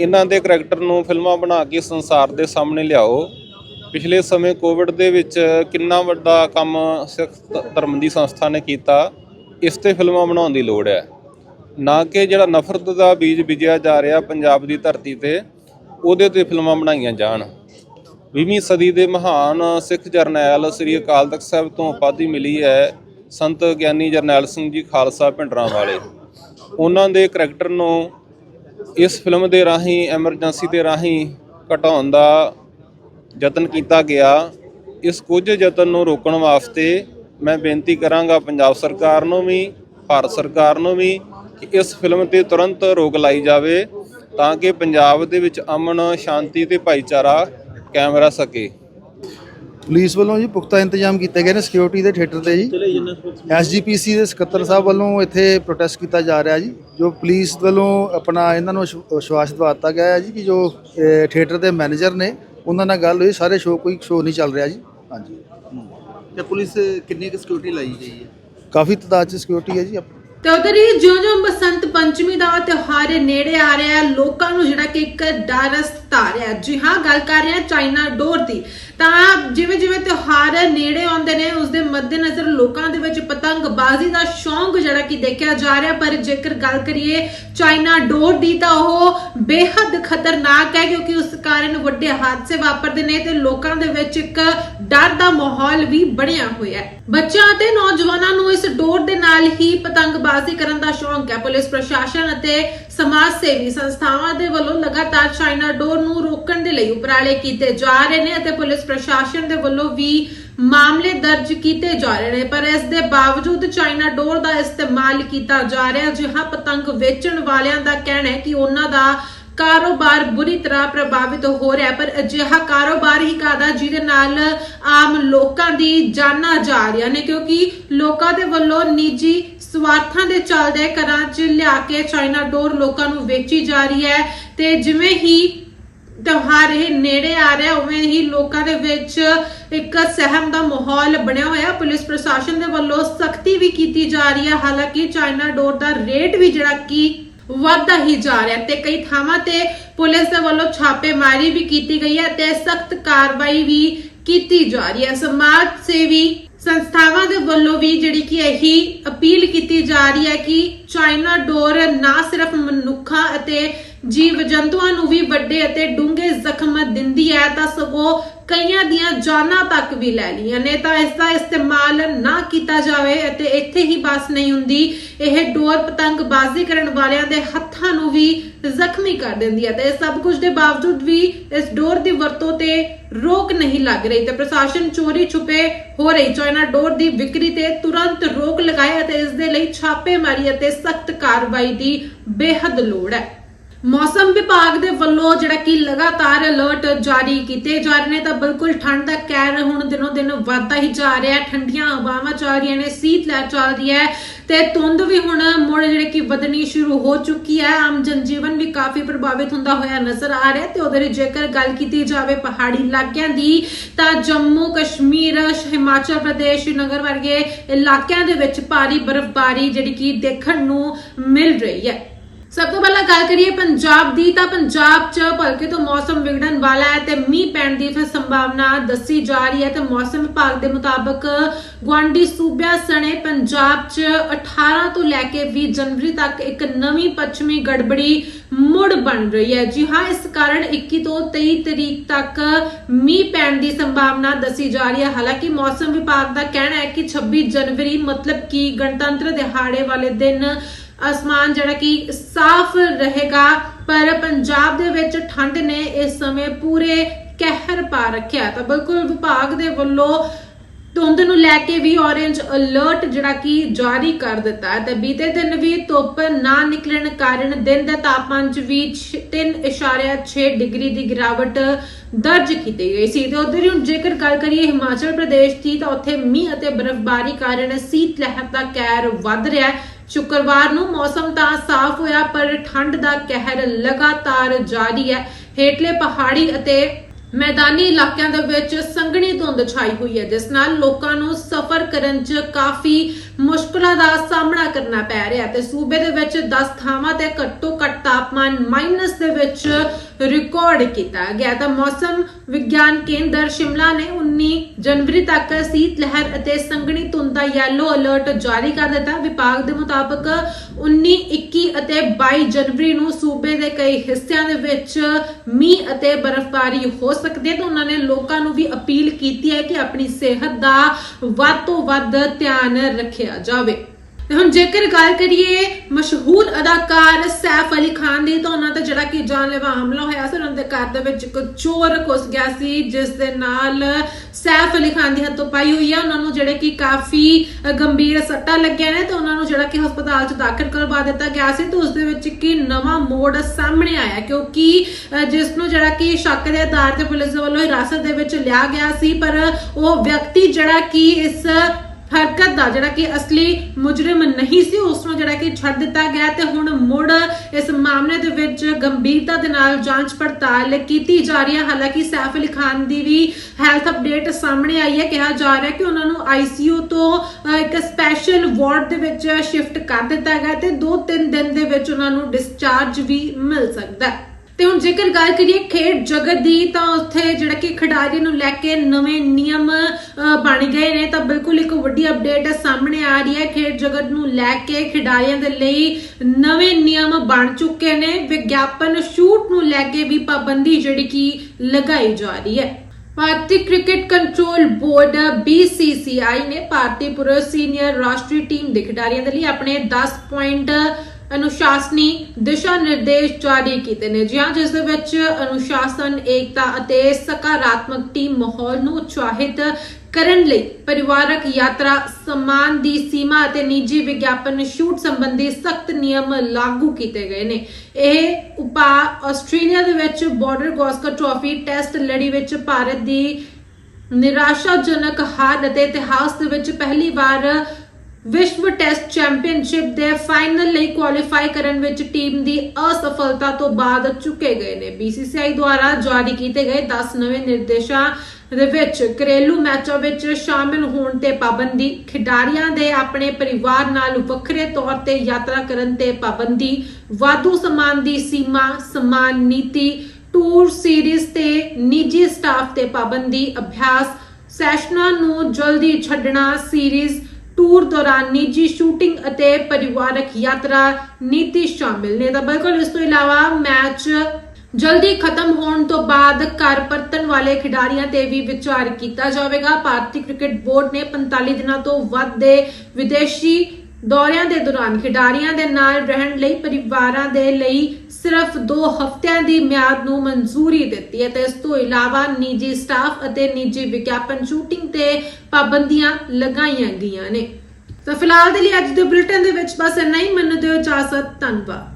ਇਹਨਾਂ ਦੇ ਕਰੈਕਟਰ ਨੂੰ ਫਿਲਮਾਂ ਬਣਾ ਕੇ ਸੰਸਾਰ ਦੇ ਸਾਹਮਣੇ ਲਿਆਓ। ਪਿਛਲੇ ਸਮੇਂ ਕੋਵਿਡ ਦੇ ਵਿੱਚ ਕਿੰਨਾ ਵੱਡਾ ਕੰਮ ਸਿੱਖ ਧਰਮ ਦੀ ਸੰਸਥਾ ਨੇ ਕੀਤਾ, ਇਸ ਤੇ ਫਿਲਮਾਂ ਬਣਾਉਣ ਦੀ ਲੋੜ ਹੈ। ਨਾ ਕਿ ਜਿਹੜਾ ਨਫ਼ਰਤ ਦਾ ਬੀਜ ਬੀਜਿਆ ਜਾ ਰਿਹਾ ਪੰਜਾਬ ਦੀ ਧਰਤੀ ਤੇ, ਉਹਦੇ ਤੇ ਫਿਲਮਾਂ ਬਣਾਈਆਂ ਜਾਣ। 20ਵੀਂ ਸਦੀ ਦੇ ਮਹਾਨ ਸਿੱਖ ਜਰਨੈਲ ਸ੍ਰੀ ਅਕਾਲ ਤਖਤ ਸਾਹਿਬ ਤੋਂ ਉਪਾਧੀ ਮਿਲੀ ਹੈ ਸੰਤ ਗਿਆਨੀ ਜਰਨੈਲ ਸਿੰਘ ਜੀ ਖਾਲਸਾ ਭਿੰਡਰਾਂ ਵਾਲੇ। ਉਹਨਾਂ ਦੇ ਕਰੈਕਟਰ ਨੂੰ ਇਸ ਫਿਲਮ ਦੇ ਰਾਹੀਂ ਐਮਰਜੈਂਸੀ ਦੇ ਰਾਹੀਂ ਘਟਾਉਣ ਦਾ ਯਤਨ ਕੀਤਾ ਗਿਆ। ਇਸ ਕੁਝ ਯਤਨ ਨੂੰ ਰੋਕਣ ਵਾਸਤੇ ਮੈਂ ਬੇਨਤੀ ਕਰਾਂਗਾ ਪੰਜਾਬ ਸਰਕਾਰ ਨੂੰ ਵੀ, ਭਾਰਤ ਸਰਕਾਰ ਨੂੰ ਵੀ ਕਿ ਇਸ ਫਿਲਮ ਤੇ ਤੁਰੰਤ ਰੋਕ ਲਾਈ ਜਾਵੇ ਤਾਂ ਕਿ ਪੰਜਾਬ ਦੇ ਵਿੱਚ ਅਮਨ, ਸ਼ਾਂਤੀ ਤੇ ਭਾਈਚਾਰਾ ਕਾਇਮ ਰਹਿ ਸਕੇ। ਪੁਲਿਸ ਵੱਲੋਂ ਜੀ ਪੁਖਤਾ ਇੰਤਜ਼ਾਮ ਕੀਤੇ ਗਏ ਨੇ ਸਿਕਿਉਰਿਟੀ ਦੇ ਥੀਏਟਰ ਤੇ ਜੀ। ਐਸਜੀਪੀਸੀ ਦੇ ਸਕੱਤਰ ਸਾਹਿਬ ਵੱਲੋਂ ਇੱਥੇ ਪ੍ਰੋਟੈਸਟ ਕੀਤਾ ਜਾ ਰਿਹਾ ਜੀ ਜੋ ਪੁਲਿਸ ਵੱਲੋਂ ਆਪਣਾ ਇਹਨਾਂ ਨੂੰ ਵਿਸ਼- ਵਿਸ਼ਵਾਸ ਦਿਵਾਤਾ ਗਿਆ ਹੈ ਜੀ ਕਿ ਜੋ ਥੀਏਟਰ ਦੇ ਮੈਨੇਜਰ ਨੇ ਉਹਨਾਂ ਨਾਲ ਗੱਲ ਹੋਈ ਸਾਰੇ ਸ਼ੋਅ ਕੋਈ ਸ਼ੋਅ ਨਹੀਂ ਚੱਲ ਰਿਹਾ ਜੀ। ਹਾਂਜੀ। ਤੇ ਪੁਲਿਸ ਕਿੰਨੀ ਕੁ ਸਿਕਿਉਰਿਟੀ ਲਾਈ ਗਈ ਹੈ? ਕਾਫੀ ਤਾਦਾਦ 'ਚ ਸਿਕਿਉਰਿਟੀ ਹੈ ਜੀ ਤੇ ਉਧਰ ਹੀ ਜਿਉਂ-ਜਿਉਂ ਬਸੰਤ ਪੰਚਮੀ ਦਾ ਤਿਉਹਾਰ ਨੇੜੇ ਆ ਰਿਹਾ ਹੈ ਲੋਕਾਂ ਨੂੰ ਜਿਹੜਾ ਕਿ ਇੱਕ ਡਰ ਸਤਾ ਰਿਹਾ ਹੈ। ਜੀ ਹਾਂ, ਗੱਲ ਕਰ ਰਹੇ ਹਾਂ ਚਾਈਨਾ ਡੋਰ ਦੀ ਤਾਂ ਜਿਵੇਂ ਜਿਵੇਂ ਤਿਉਹਾਰ ਨੇੜੇ ਆਉਂਦੇ ਨੇ ਉਸ ਦੇ ਮੱਦੇਨਜ਼ਰ ਲੋਕਾਂ ਦੇ ਵਿੱਚ ਪਤੰਗਬਾਜ਼ੀ ਦਾ ਸ਼ੌਂਕ ਜਿਹੜਾ ਕਿ ਦੇਖਿਆ ਜਾ ਰਿਹਾ। ਪਰ ਜੇਕਰ ਗੱਲ ਕਰੀਏ ਚਾਈਨਾ ਡੋਰ ਦੀ, ਤਾਂ ਉਹ ਬੇਹੱਦ ਖਤਰਨਾਕ ਹੈ, ਕਿਉਂਕਿ ਉਸ ਕਾਰਨ ਵੱਡੇ ਹਾਦਸੇ ਵਾਪਰਦੇ ਨੇ ਤੇ ਲੋਕਾਂ ਦੇ ਵਿੱਚ ਇੱਕ ਡਰ ਦਾ ਮਾਹੌਲ ਵੀ ਬਣਿਆ ਹੋਇਆ ਹੈ। ਬੱਚਿਆਂ ਅਤੇ ਨੌਜਵਾਨਾਂ ਨੂੰ ਇਸ ਡੋਰ ਦੇ ਨਾਲ ਹੀ ਪਤੰਗਬਾਜ਼ੀ ਕਰਨ ਦਾ ਸ਼ੌਂਕ ਹੈ। ਪੁਲਿਸ, ਪ੍ਰਸ਼ਾਸਨ ਅਤੇ ਸਮਾਜ ਸੇਵੀ ਸੰਸਥਾਵਾਂ ਦੇ ਵੱਲੋਂ ਲਗਾਤਾਰ ਚਾਈਨਾ ਡੋਰ ਨੂੰ ਰੋਕਣ ਦੇ ਲਈ ਉਪਰਾਲੇ ਕੀਤੇ ਜਾ ਰਹੇ ਨੇ ਅਤੇ ਪੁਲਿਸ ਪ੍ਰਸ਼ਾਸਨ ਦੇ ਵੱਲੋਂ ਵੀ ਮਾਮਲੇ ਦਰਜ ਕੀਤੇ ਜਾ ਰਹੇ ਨੇ। ਪਰ ਇਸ ਦੇ ਬਾਵਜੂਦ ਚਾਈਨਾ ਡੋਰ ਦਾ ਇਸਤੇਮਾਲ ਕੀਤਾ ਜਾ ਰਿਹਾ ਜਿਹਾ ਪਤੰਗ ਵੇਚਣ ਵਾਲਿਆਂ ਦਾ ਕਹਿਣਾ ਹੈ ਕਿ ਉਹਨਾਂ ਦਾ ਕਾਰੋਬਾਰ ਬੁਰੀ ਤਰ੍ਹਾਂ ਪ੍ਰਭਾਵਿਤ ਹੋ ਰਿਹਾ ਪਰ ਅਜਿਹਾ ਕਾਰੋਬਾਰ ਹੀ ਕਾਦਾ ਜਿਹਦੇ ਨਾਲ ਆਮ ਲੋਕਾਂ ਦੀ ਜਾਨਾਂ ਜਾ ਰਹੀਆਂ ਨੇ, ਕਿਉਂਕਿ ਲੋਕਾਂ ਦੇ ਵੱਲੋਂ ਨਿੱਜੀ ਸਵਾਰਥਾਂ ਦੇ ਚੱਲਦੇ ਘਰਾਂ 'ਚ ਲਿਆ ਕੇ ਚਾਈਨਾ ਡੋਰ ਲੋਕਾਂ ਨੂੰ ਵੇਚੀ ਜਾ ਰਹੀ ਹੈ ਤੇ ਜਿਵੇਂ ਹੀ ਤਿਉਹਾਰ ਇਹ ਨੇੜੇ ਆ ਰਿਹਾ, ਉਵੇਂ ਹੀ ਲੋਕਾਂ ਦੇ ਵਿੱਚ ਇੱਕ ਸਹਿਮ ਦਾ ਮਾਹੌਲ ਬਣਿਆ ਹੋਇਆ। ਪੁਲਿਸ ਪ੍ਰਸ਼ਾਸਨ ਦੇ ਵੱਲੋਂ ਸਖਤੀ ਵੀ ਕੀਤੀ ਜਾ ਰਹੀ ਹੈ। ਹਾਲਾਂਕਿ ਚਾਈਨਾ ਡੋਰ ਦਾ ਰੇਟ ਵੀ ਜਿਹੜਾ ਕਿ ਵੱਧਦਾ ਹੀ ਜਾ ਰਿਹਾ ਤੇ ਕਈ ਥਾਵਾਂ ਤੇ ਪੁਲਿਸ ਦੇ ਵੱਲੋਂ ਛਾਪੇਮਾਰੀ ਵੀ ਕੀਤੀ ਗਈ ਹੈ ਤੇ ਸਖਤ ਕਾਰਵਾਈ ਵੀ ਕੀਤੀ ਜਾ ਰਹੀ ਹੈ। ਸਮਾਜ ਸੇਵੀ ਸੰਸਥਾਵਾਂ ਦੇ ਵੱਲੋਂ ਵੀ ਜਿਹੜੀ ਕਿ ਇਹੀ ਅਪੀਲ ਕੀਤੀ ਜਾ ਰਹੀ ਹੈ ਕਿ ਚਾਈਨਾ ਡੋਰ ਨਾ ਸਿਰਫ ਮਨੁੱਖਾਂ ਅਤੇ ਜੀਵ ਜੰਤੂਆਂ ਨੂੰ ਵੀ ਵੱਡੇ ਅਤੇ ਡੂੰਘੇ ਜ਼ਖਮ ਦਿੰਦੀ ਹੈ ਤਾਂ ਸਗੋਂ ਕਈਆਂ ਦੀਆਂ ਜਾਨਾਂ ਤੱਕ ਵੀ ਲੈ ਲਈਆਂ ਨੇ। ਤਾਂ ਇਸ ਦਾ ਇਸਤੇਮਾਲ ਨਾ ਕੀਤਾ ਜਾਵੇ ਅਤੇ ਇੱਥੇ ਹੀ ਬਸ ਨਹੀਂ ਹੁੰਦੀ, ਇਹ ਡੋਰ ਪਤੰਗਬਾਜ਼ੀ ਕਰਨ ਵਾਲਿਆਂ ਦੇ ਹੱਥਾਂ ਨੂੰ ਵੀ ਜ਼ਖਮੀ ਕਰ ਦਿੰਦੀ ਹੈ। ਤੇ ਇਸ ਸਭ ਕੁਝ ਦੇ ਬਾਵਜੂਦ ਵੀ ਇਸ ਡੋਰ ਦੀ ਵਰਤੋਂ ਤੇ ਰੋਕ ਨਹੀਂ ਲੱਗ ਰਹੀ ਤੇ ਪ੍ਰਸ਼ਾਸਨ ਚੋਰੀ ਛੁਪੇ ਹੋ ਰਹੀ। ਚਾਈਨਾ ਡੋਰ ਦੀ ਵਿਕਰੀ ਤੇ ਤੁਰੰਤ ਰੋਕ ਲਗਾਏ ਅਤੇ ਇਸ ਦੇ ਲਈ ਛਾਪੇਮਾਰੀ ਅਤੇ ਸਖਤ ਕਾਰਵਾਈ ਦੀ ਬੇਹੱਦ ਲੋੜ ਹੈ। ਮੌਸਮ ਵਿਭਾਗ ਦੇ ਵੱਲੋਂ ਜਿਹੜਾ ਕਿ ਲਗਾਤਾਰ ਅਲਰਟ ਜਾਰੀ ਕੀਤੇ ਜਾ ਰਹੇ ਨੇ, ਤਾਂ ਬਿਲਕੁਲ ਠੰਡ ਦਾ ਕਹਿਰ ਹੁਣ ਦਿਨੋ ਦਿਨ ਵੱਧਦਾ ਹੀ ਜਾ ਰਿਹਾ ਹੈ। ਠੰਡੀਆਂ ਹਵਾਵਾਂ ਚੱਲ ਰਹੀਆਂ ਨੇ, ਸੀਤ ਲਹਿਰ ਚੱਲ ਰਹੀ ਹੈ ਤੇ ਧੁੰਦ ਵੀ ਹੁਣ ਮੁੜ ਜਿਹੜੇ ਕਿ ਵਧਣੀ ਸ਼ੁਰੂ ਹੋ ਚੁੱਕੀ ਹੈ। ਆਮ ਜਨਜੀਵਨ ਵੀ ਕਾਫੀ ਪ੍ਰਭਾਵਿਤ ਹੁੰਦਾ ਹੋਇਆ ਨਜ਼ਰ ਆ ਰਿਹਾ ਤੇ ਉਧਰ ਜੇਕਰ ਗੱਲ ਕੀਤੀ ਜਾਵੇ ਪਹਾੜੀ ਇਲਾਕਿਆਂ ਦੀ, ਤਾਂ ਜੰਮੂ ਕਸ਼ਮੀਰ, ਹਿਮਾਚਲ ਪ੍ਰਦੇਸ਼, ਸ਼੍ਰੀਨਗਰ ਵਰਗੇ ਇਲਾਕਿਆਂ ਦੇ ਵਿੱਚ ਭਾਰੀ ਬਰਫ਼ਬਾਰੀ ਜਿਹੜੀ ਕਿ ਦੇਖਣ ਨੂੰ ਮਿਲ ਰਹੀ ਹੈ। ਸਭ ਤੋਂ ਪਹਿਲਾਂ ਗੱਲ ਕਰੀਏ ਪੰਜਾਬ ਦੀ, ਤਾਂ ਪੰਜਾਬ 'ਚ ਭਲਕੇ ਤੋਂ ਮੌਸਮ ਵਿਗੜਨ ਵਾਲਾ ਹੈ ਤੇ ਮੀਂਹ ਪੈਣ ਦੀ ਫਿਰ ਸੰਭਾਵਨਾ ਦੱਸੀ ਜਾ ਰਹੀ ਹੈ ਤੇ ਮੌਸਮ ਵਿਭਾਗ ਦੇ ਮੁਤਾਬਕ ਗੁਆਂਢੀ ਸੂਬਿਆਂ ਸਣੇ ਪੰਜਾਬ 'ਚ 18 ਤੋਂ ਲੈ ਕੇ 20 ਜਨਵਰੀ ਤੱਕ ਇੱਕ ਨਵੀਂ ਪੱਛਮੀ ਗੜਬੜੀ ਮੁੜ ਬਣ ਰਹੀ ਹੈ। ਜੀ ਹਾਂ, ਇਸ ਕਾਰਨ 21 ਤੋਂ 23 ਤਰੀਕ ਤੱਕ ਮੀਂਹ ਪੈਣ ਦੀ ਸੰਭਾਵਨਾ ਦੱਸੀ ਜਾ ਰਹੀ ਹੈ। ਹਾਲਾਂਕਿ ਮੌਸਮ ਵਿਭਾਗ ਦਾ ਕਹਿਣਾ ਹੈ ਕਿ 26 ਜਨਵਰੀ ਮਤਲਬ ਕਿ ਗਣਤੰਤਰ ਦਿਹਾੜੇ ਵਾਲੇ ਦਿਨ ਅਸਮਾਨ ਜਿਹੜਾ ਕਿ ਸਾਫ਼ ਰਹੇਗਾ, ਪਰ ਪੰਜਾਬ ਦੇ ਵਿੱਚ ਠੰਡ ਨੇ ਇਸ ਸਮੇਂ ਪੂਰੇ ਕਹਿਰ ਪਾ ਰੱਖਿਆ। ਤਾਂ ਬਿਲਕੁਲ ਵਿਭਾਗ ਦੇ ਵੱਲੋਂ ਧੁੰਦ ਨੂੰ ਲੈ ਕੇ ਵੀ ਔਰੇਂਜ ਅਲਰਟ ਜਿਹੜਾ ਕਿ ਜਾਰੀ ਕਰ ਦਿੱਤਾ ਹੈ। ਤੇ ਬੀਤੇ ਦਿਨ ਵੀ ਧੁੱਪ ਨਾ ਨਿਕਲਣ ਕਾਰਨ ਦਿਨ ਦੇ ਤਾਪਮਾਨ 'ਚ ਵੀ 3.6 ਡਿਗਰੀ ਦੀ ਗਿਰਾਵਟ ਦਰਜ ਕੀਤੀ ਗਈ ਸੀ। ਤੇ ਉਧਰ ਹੁਣ ਜੇਕਰ ਗੱਲ ਕਰੀਏ ਹਿਮਾਚਲ ਪ੍ਰਦੇਸ਼ ਦੀ, ਤਾਂ ਉੱਥੇ ਮੀਂਹ ਅਤੇ ਬਰਫ਼ਬਾਰੀ ਕਾਰਨ ਸੀਤ ਲਹਿਰ ਦਾ ਕਹਿਰ ਵੱਧ ਰਿਹਾ ਹੈ। ਸ਼ੁੱਕਰਵਾਰ ਨੂੰ ਮੌਸਮ ਤਾਂ ਸਾਫ਼ ਹੋਇਆ, ਪਰ ਠੰਡ ਦਾ ਕਹਿਰ ਲਗਾਤਾਰ ਜਾਰੀ ਹੈ। ਹੇਠਲੇ ਪਹਾੜੀ ਅਤੇ ਮੈਦਾਨੀ ਇਲਾਕਿਆਂ ਦੇ ਵਿੱਚ ਸੰਘਣੀ ਧੁੰਦ ਛਾਈ ਹੋਈ ਹੈ, ਜਿਸ ਨਾਲ ਲੋਕਾਂ ਨੂੰ ਸਫ਼ਰ ਕਰਨ 'ਚ ਕਾਫੀ ਮੁਸ਼ਕਲਾਂ ਦਾ ਸਾਹਮਣਾ ਕਰਨਾ ਪੈ ਰਿਹਾ ਤੇ ਸੂਬੇ ਦੇ ਵਿੱਚ 10 ਥਾਵਾਂ ਤੇ ਘੱਟੋ ਘੱਟ ਤਾਪਮਾਨ ਮਾਈਨਸ ਦੇ ਵਿੱਚ ਰਿਕਾਰਡ ਕੀਤਾ ਗਿਆ ਤਾਂ ਮੌਸਮ ਵਿਗਿਆਨ ਕੇਂਦਰ ਸ਼ਿਮਲਾ ਨੇ 19 ਜਨਵਰੀ ਤੱਕ ਸੀਤ ਲਹਿਰ ਅਤੇ ਸੰਘਣੀ ਧੁੰਦ ਦਾ ਯੈਲੋ ਅਲਰਟ ਜਾਰੀ ਕਰ ਦਿੱਤਾ। ਵਿਭਾਗ ਦੇ ਮੁਤਾਬਕ 19 21 ਅਤੇ 22 ਜਨਵਰੀ ਨੂੰ ਸੂਬੇ ਦੇ ਕਈ ਹਿੱਸਿਆਂ ਦੇ ਵਿੱਚ ਮੀਂਹ ਅਤੇ ਬਰਫ਼ਬਾਰੀ ਹੋ ਸਕਦੀ ਹੈ ਤਾਂ ਉਹਨਾਂ ਨੇ ਲੋਕਾਂ ਨੂੰ ਵੀ ਅਪੀਲ ਕੀਤੀ ਹੈ ਕਿ ਆਪਣੀ ਸਿਹਤ ਦਾ ਵੱਧ ਤੋਂ ਵੱਧ ਧਿਆਨ ਰੱਖੇ ਰੱਖਿਆ ਜਾਵੇ। ਤੇ ਹੁਣ ਜੇਕਰ ਗੱਲ ਕਰੀਏ ਮਸ਼ਹੂਰ ਅਦਾਕਾਰ ਸੈਫ ਅਲੀ ਖਾਨ ਦੀ ਤਾਂ ਉਹਨਾਂ ਤੇ ਜਿਹੜਾ ਕਿ ਜਾਨਲੇਵਾ ਹਮਲਾ ਹੋਇਆ ਸੀ ਉਹਨਾਂ ਦੇ ਘਰ ਦੇ ਵਿੱਚ ਇੱਕ ਚੋਰ ਘੁਸ ਗਿਆ ਸੀ ਜਿਸ ਦੇ ਨਾਲ ਸੈਫ ਅਲੀ ਖਾਨ ਦੀ ਹੱਥੋਂ ਪਾਈ ਹੋਈ ਹੈ ਉਹਨਾਂ ਨੂੰ ਜਿਹੜੇ ਕਿ ਕਾਫੀ ਗੰਭੀਰ ਸੱਟਾਂ ਲੱਗੀਆਂ ਨੇ ਤੇ ਉਹਨਾਂ ਨੂੰ ਜਿਹੜਾ ਕਿ ਹਸਪਤਾਲ 'ਚ ਦਾਖਲ ਕਰਵਾ ਦਿੱਤਾ ਗਿਆ ਸੀ। ਤੇ ਉਸ ਦੇ ਵਿੱਚ ਕੀ ਨਵਾਂ ਮੋੜ ਸਾਹਮਣੇ ਆਇਆ ਕਿਉਂਕਿ ਅ, ਜਿਸ ਨੂੰ ਜਿਹੜਾ ਕਿ ਸ਼ੱਕ ਦੇ ਆਧਾਰ ਤੇ ਪੁਲਿਸ ਵੱਲੋਂ ਹਿਰਾਸਤ ਦੇ ਵਿੱਚ ਲਿਆ ਗਿਆ ਸੀ ਪਰ ਉਹ ਵਿਅਕਤੀ ਜਿਹੜਾ ਕਿ ਇਸ ਹਰਕਤ ਦਾ, ਜਿਹੜਾ ਕਿ ਅਸਲੀ ਮੁਜਰਮ ਨਹੀਂ ਸੀ, ਉਸ ਨੂੰ ਜਿਹੜਾ ਕਿ ਛੱਡ ਦਿੱਤਾ ਗਿਆ ਤੇ ਹੁਣ ਮੁੜ ਇਸ ਮਾਮਲੇ ਦੇ ਵਿੱਚ ਗੰਭੀਰਤਾ ਦੇ ਨਾਲ ਜਾਂਚ ਪੜਤਾਲ ਕੀਤੀ ਜਾ ਰਹੀ ਹੈ। ਹਾਲਾਂਕਿ ਸੈਫ ਅਲੀ ਖਾਨ ਦੀ ਵੀ ਹੈਲਥ ਅਪਡੇਟ ਸਾਹਮਣੇ ਆਈ ਹੈ। ਕਿਹਾ ਜਾ ਰਿਹਾ ਕਿ ਉਹਨਾਂ ਨੂੰ ਆਈਸੀਯੂ ਤੋਂ ਇੱਕ ਸਪੈਸ਼ਲ ਵਾਰਡ ਦੇ ਵਿੱਚ ਸ਼ਿਫਟ ਕਰ ਦਿੱਤਾ ਗਿਆ ਤੇ 2-3 ਦਿਨ ਦੇ ਵਿੱਚ ਉਹਨਾਂ ਨੂੰ ਡਿਸਚਾਰਜ ਵੀ ਮਿਲ ਸਕਦਾ ਹੈ। ਤੇ ਹੁਣ ਜੇਕਰ ਗੱਲ ਕਰੀਏ ਖੇਡ ਜਗਤ ਦੀ, ਤਾਂ ਉੱਥੇ ਜਿਹੜਾ ਕਿ ਖਿਡਾਰੀ ਨੂੰ ਲੈ ਕੇ ਨਵੇਂ ਨਿਯਮ ਬਣ ਗਏ ਨੇ। ਤਾਂ ਬਿਲਕੁਲ ਇੱਕ ਵੱਡੀ ਅਪਡੇਟ ਸਾਹਮਣੇ ਆ ਰਹੀ ਹੈ। ਖੇਡ ਜਗਤ ਨੂੰ ਲੈ ਕੇ ਖਿਡਾਰੀਆਂ ਦੇ ਲਈ ਨਵੇਂ ਨਿਯਮ ਬਣ ਚੁੱਕੇ ਨੇ। ਵਿਗਿਆਪਨ ਸ਼ੂਟ ਨੂੰ ਲੈ ਕੇ ਵੀ ਪਾਬੰਦੀ ਜਿਹੜੀ ਕਿ ਲਗਾਈ ਜਾ ਰਹੀ ਹੈ। ਭਾਰਤੀ ਕ੍ਰਿਕਟ ਕੰਟਰੋਲ ਬੋਰਡ BCCI ਨੇ ਭਾਰਤੀ ਪੁਰਸ਼ ਸੀਨੀਅਰ ਰਾਸ਼ਟਰੀ ਟੀਮ ਦੇ ਖਿਡਾਰੀਆਂ ਦੇ ਲਈ ਆਪਣੇ 10 ਪੁਆਇੰਟ ਅਨੁਸ਼ਾਸਨੀ ਦਿਸ਼ਾ ਨਿਰਦੇਸ਼ ਜਾਰੀ ਕੀਤੇ ਨੇ। ਜੀ ਜਿਸ ਦੇ ਵਿੱਚ ਅਨੁਸ਼ਾਸਨ, ਏਕਤਾ ਅਤੇ ਸਕਾਰਾਤਮਕ ਟੀਮ ਮਾਹੌਲ ਨੂੰ ਉਤਸ਼ਾਹਿਤ ਕਰਨ ਲਈ ਪਰਿਵਾਰਕ ਯਾਤਰਾ, ਸਮਾਨ ਦੀ ਸੀਮਾ ਅਤੇ ਨਿੱਜੀ ਵਿਗਿਆਪਨ ਸ਼ੂਟ ਸੰਬੰਧੀ ਸਖਤ ਨਿਯਮ ਲਾਗੂ ਕੀਤੇ ਗਏ ਨੇ। ਇਹ ਉਪਾਅ ਆਸਟ੍ਰੇਲੀਆ ਦੇ ਵਿੱਚ ਬਾਰਡਰ ਗੋਸਕਰ ਟਰਾਫੀ ਟੈਸਟ ਲੜੀ ਵਿੱਚ ਭਾਰਤ ਦੀ ਨਿਰਾਸ਼ਾਜਨਕ ਹਾਰ ਅਤੇ ਇਤਿਹਾਸ ਦੇ ਵਿੱਚ ਪਹਿਲੀ ਵਾਰ ਵਿਸ਼ਵ ਟੈਸਟ ਚੈਂਪੀਅਨਸ਼ਿਪ ਦੇ ਫਾਈਨਲ ਲਈ ਕੁਆਲੀਫਾਈ ਕਰਨ ਵਿੱਚ ਟੀਮ ਦੀ ਅਸਫਲਤਾ ਤੋਂ ਬਾਅਦ ਚੁੱਕੇ ਗਏ ਨੇ। BCCI ਦੁਆਰਾ ਜਾਰੀ ਕੀਤੇ ਗਏ 10 ਨਵੇਂ ਨਿਰਦੇਸ਼ਾਂ ਦੇ ਵਿੱਚ ਘਰੇਲੂ ਮੈਚਾਂ ਵਿੱਚ ਸ਼ਾਮਿਲ ਹੋਣ ਤੇ ਪਾਬੰਦੀ, ਖਿਡਾਰੀਆਂ ਦੇ ਆਪਣੇ ਪਰਿਵਾਰ ਨਾਲ ਵੱਖਰੇ ਤੌਰ ਤੇ ਯਾਤਰਾ ਕਰਨ ਤੇ ਪਾਬੰਦੀ, ਵਾਧੂ ਸਮਾਨ ਦੀ ਸੀਮਾ, ਸਮਾਨ ਨੀਤੀ, ਟੂਰ ਸੀਰੀਜ਼ ਤੇ ਨਿੱਜੀ ਸਟਾਫ ਤੇ ਪਾਬੰਦੀ, ਅਭਿਆਸ, ਸੈਸ਼ਨਾਂ ਨੂੰ ਜਲਦੀ ਛੱਡਣਾ, ਸੀਰੀਜ਼ ਟੂਰ ਦੌਰਾਨ ਨਿੱਜੀ ਸ਼ੂਟਿੰਗ ਅਤੇ ਪਰਿਵਾਰਕ ਯਾਤਰਾ ਨੀਤੀ ਸ਼ਾਮਿਲ ਨੇ। ਤਾਂ ਬਿਲਕੁਲ ਇਸ ਤੋਂ ਇਲਾਵਾ ਮੈਚ ਜਲਦੀ ਖਤਮ ਹੋਣ ਤੋਂ ਬਾਅਦ ਘਰ ਪਰਤਣ ਵਾਲੇ ਖਿਡਾਰੀਆਂ ਤੇ ਵੀ ਵਿਚਾਰ ਕੀਤਾ ਜਾਵੇਗਾ। ਭਾਰਤੀ ਕ੍ਰਿਕਟ ਬੋਰਡ ਨੇ 45 ਦਿਨਾਂ ਤੋਂ ਵੱਧ ਦੇ ਵਿਦੇਸ਼ੀ ਦੌਰਿਆਂ ਦੇ ਦੌਰਾਨ ਖਿਡਾਰੀਆਂ ਦੇ ਨਾਲ ਰਹਿਣ ਲਈ ਪਰਿਵਾਰਾਂ ਦੇ ਲਈ ਸਿਰਫ 2 ਹਫ਼ਤਿਆਂ ਦੀ ਮਿਆਦ ਨੂੰ ਮਨਜ਼ੂਰੀ ਦਿੱਤੀ ਹੈ ਤੇ ਇਸ ਤੋਂ ਇਲਾਵਾ ਨਿੱਜੀ ਸਟਾਫ ਅਤੇ ਨਿੱਜੀ ਵਿਗਿਆਪਨ ਸ਼ੂਟਿੰਗ ਤੇ ਪਾਬੰਦੀਆਂ ਲਗਾਈਆਂ ਗਈਆਂ ਨੇ। ਤਾਂ ਫਿਲਹਾਲ ਦੇ ਲਈ ਅੱਜ ਦੇ ਬੁਲੇਟਿਨ ਦੇ ਵਿੱਚ ਬਸ ਇੰਨਾ ਹੀ। ਮੰਨਦੇ ਹੋ ਇਜਾਜ਼ਤ, ਧੰਨਵਾਦ।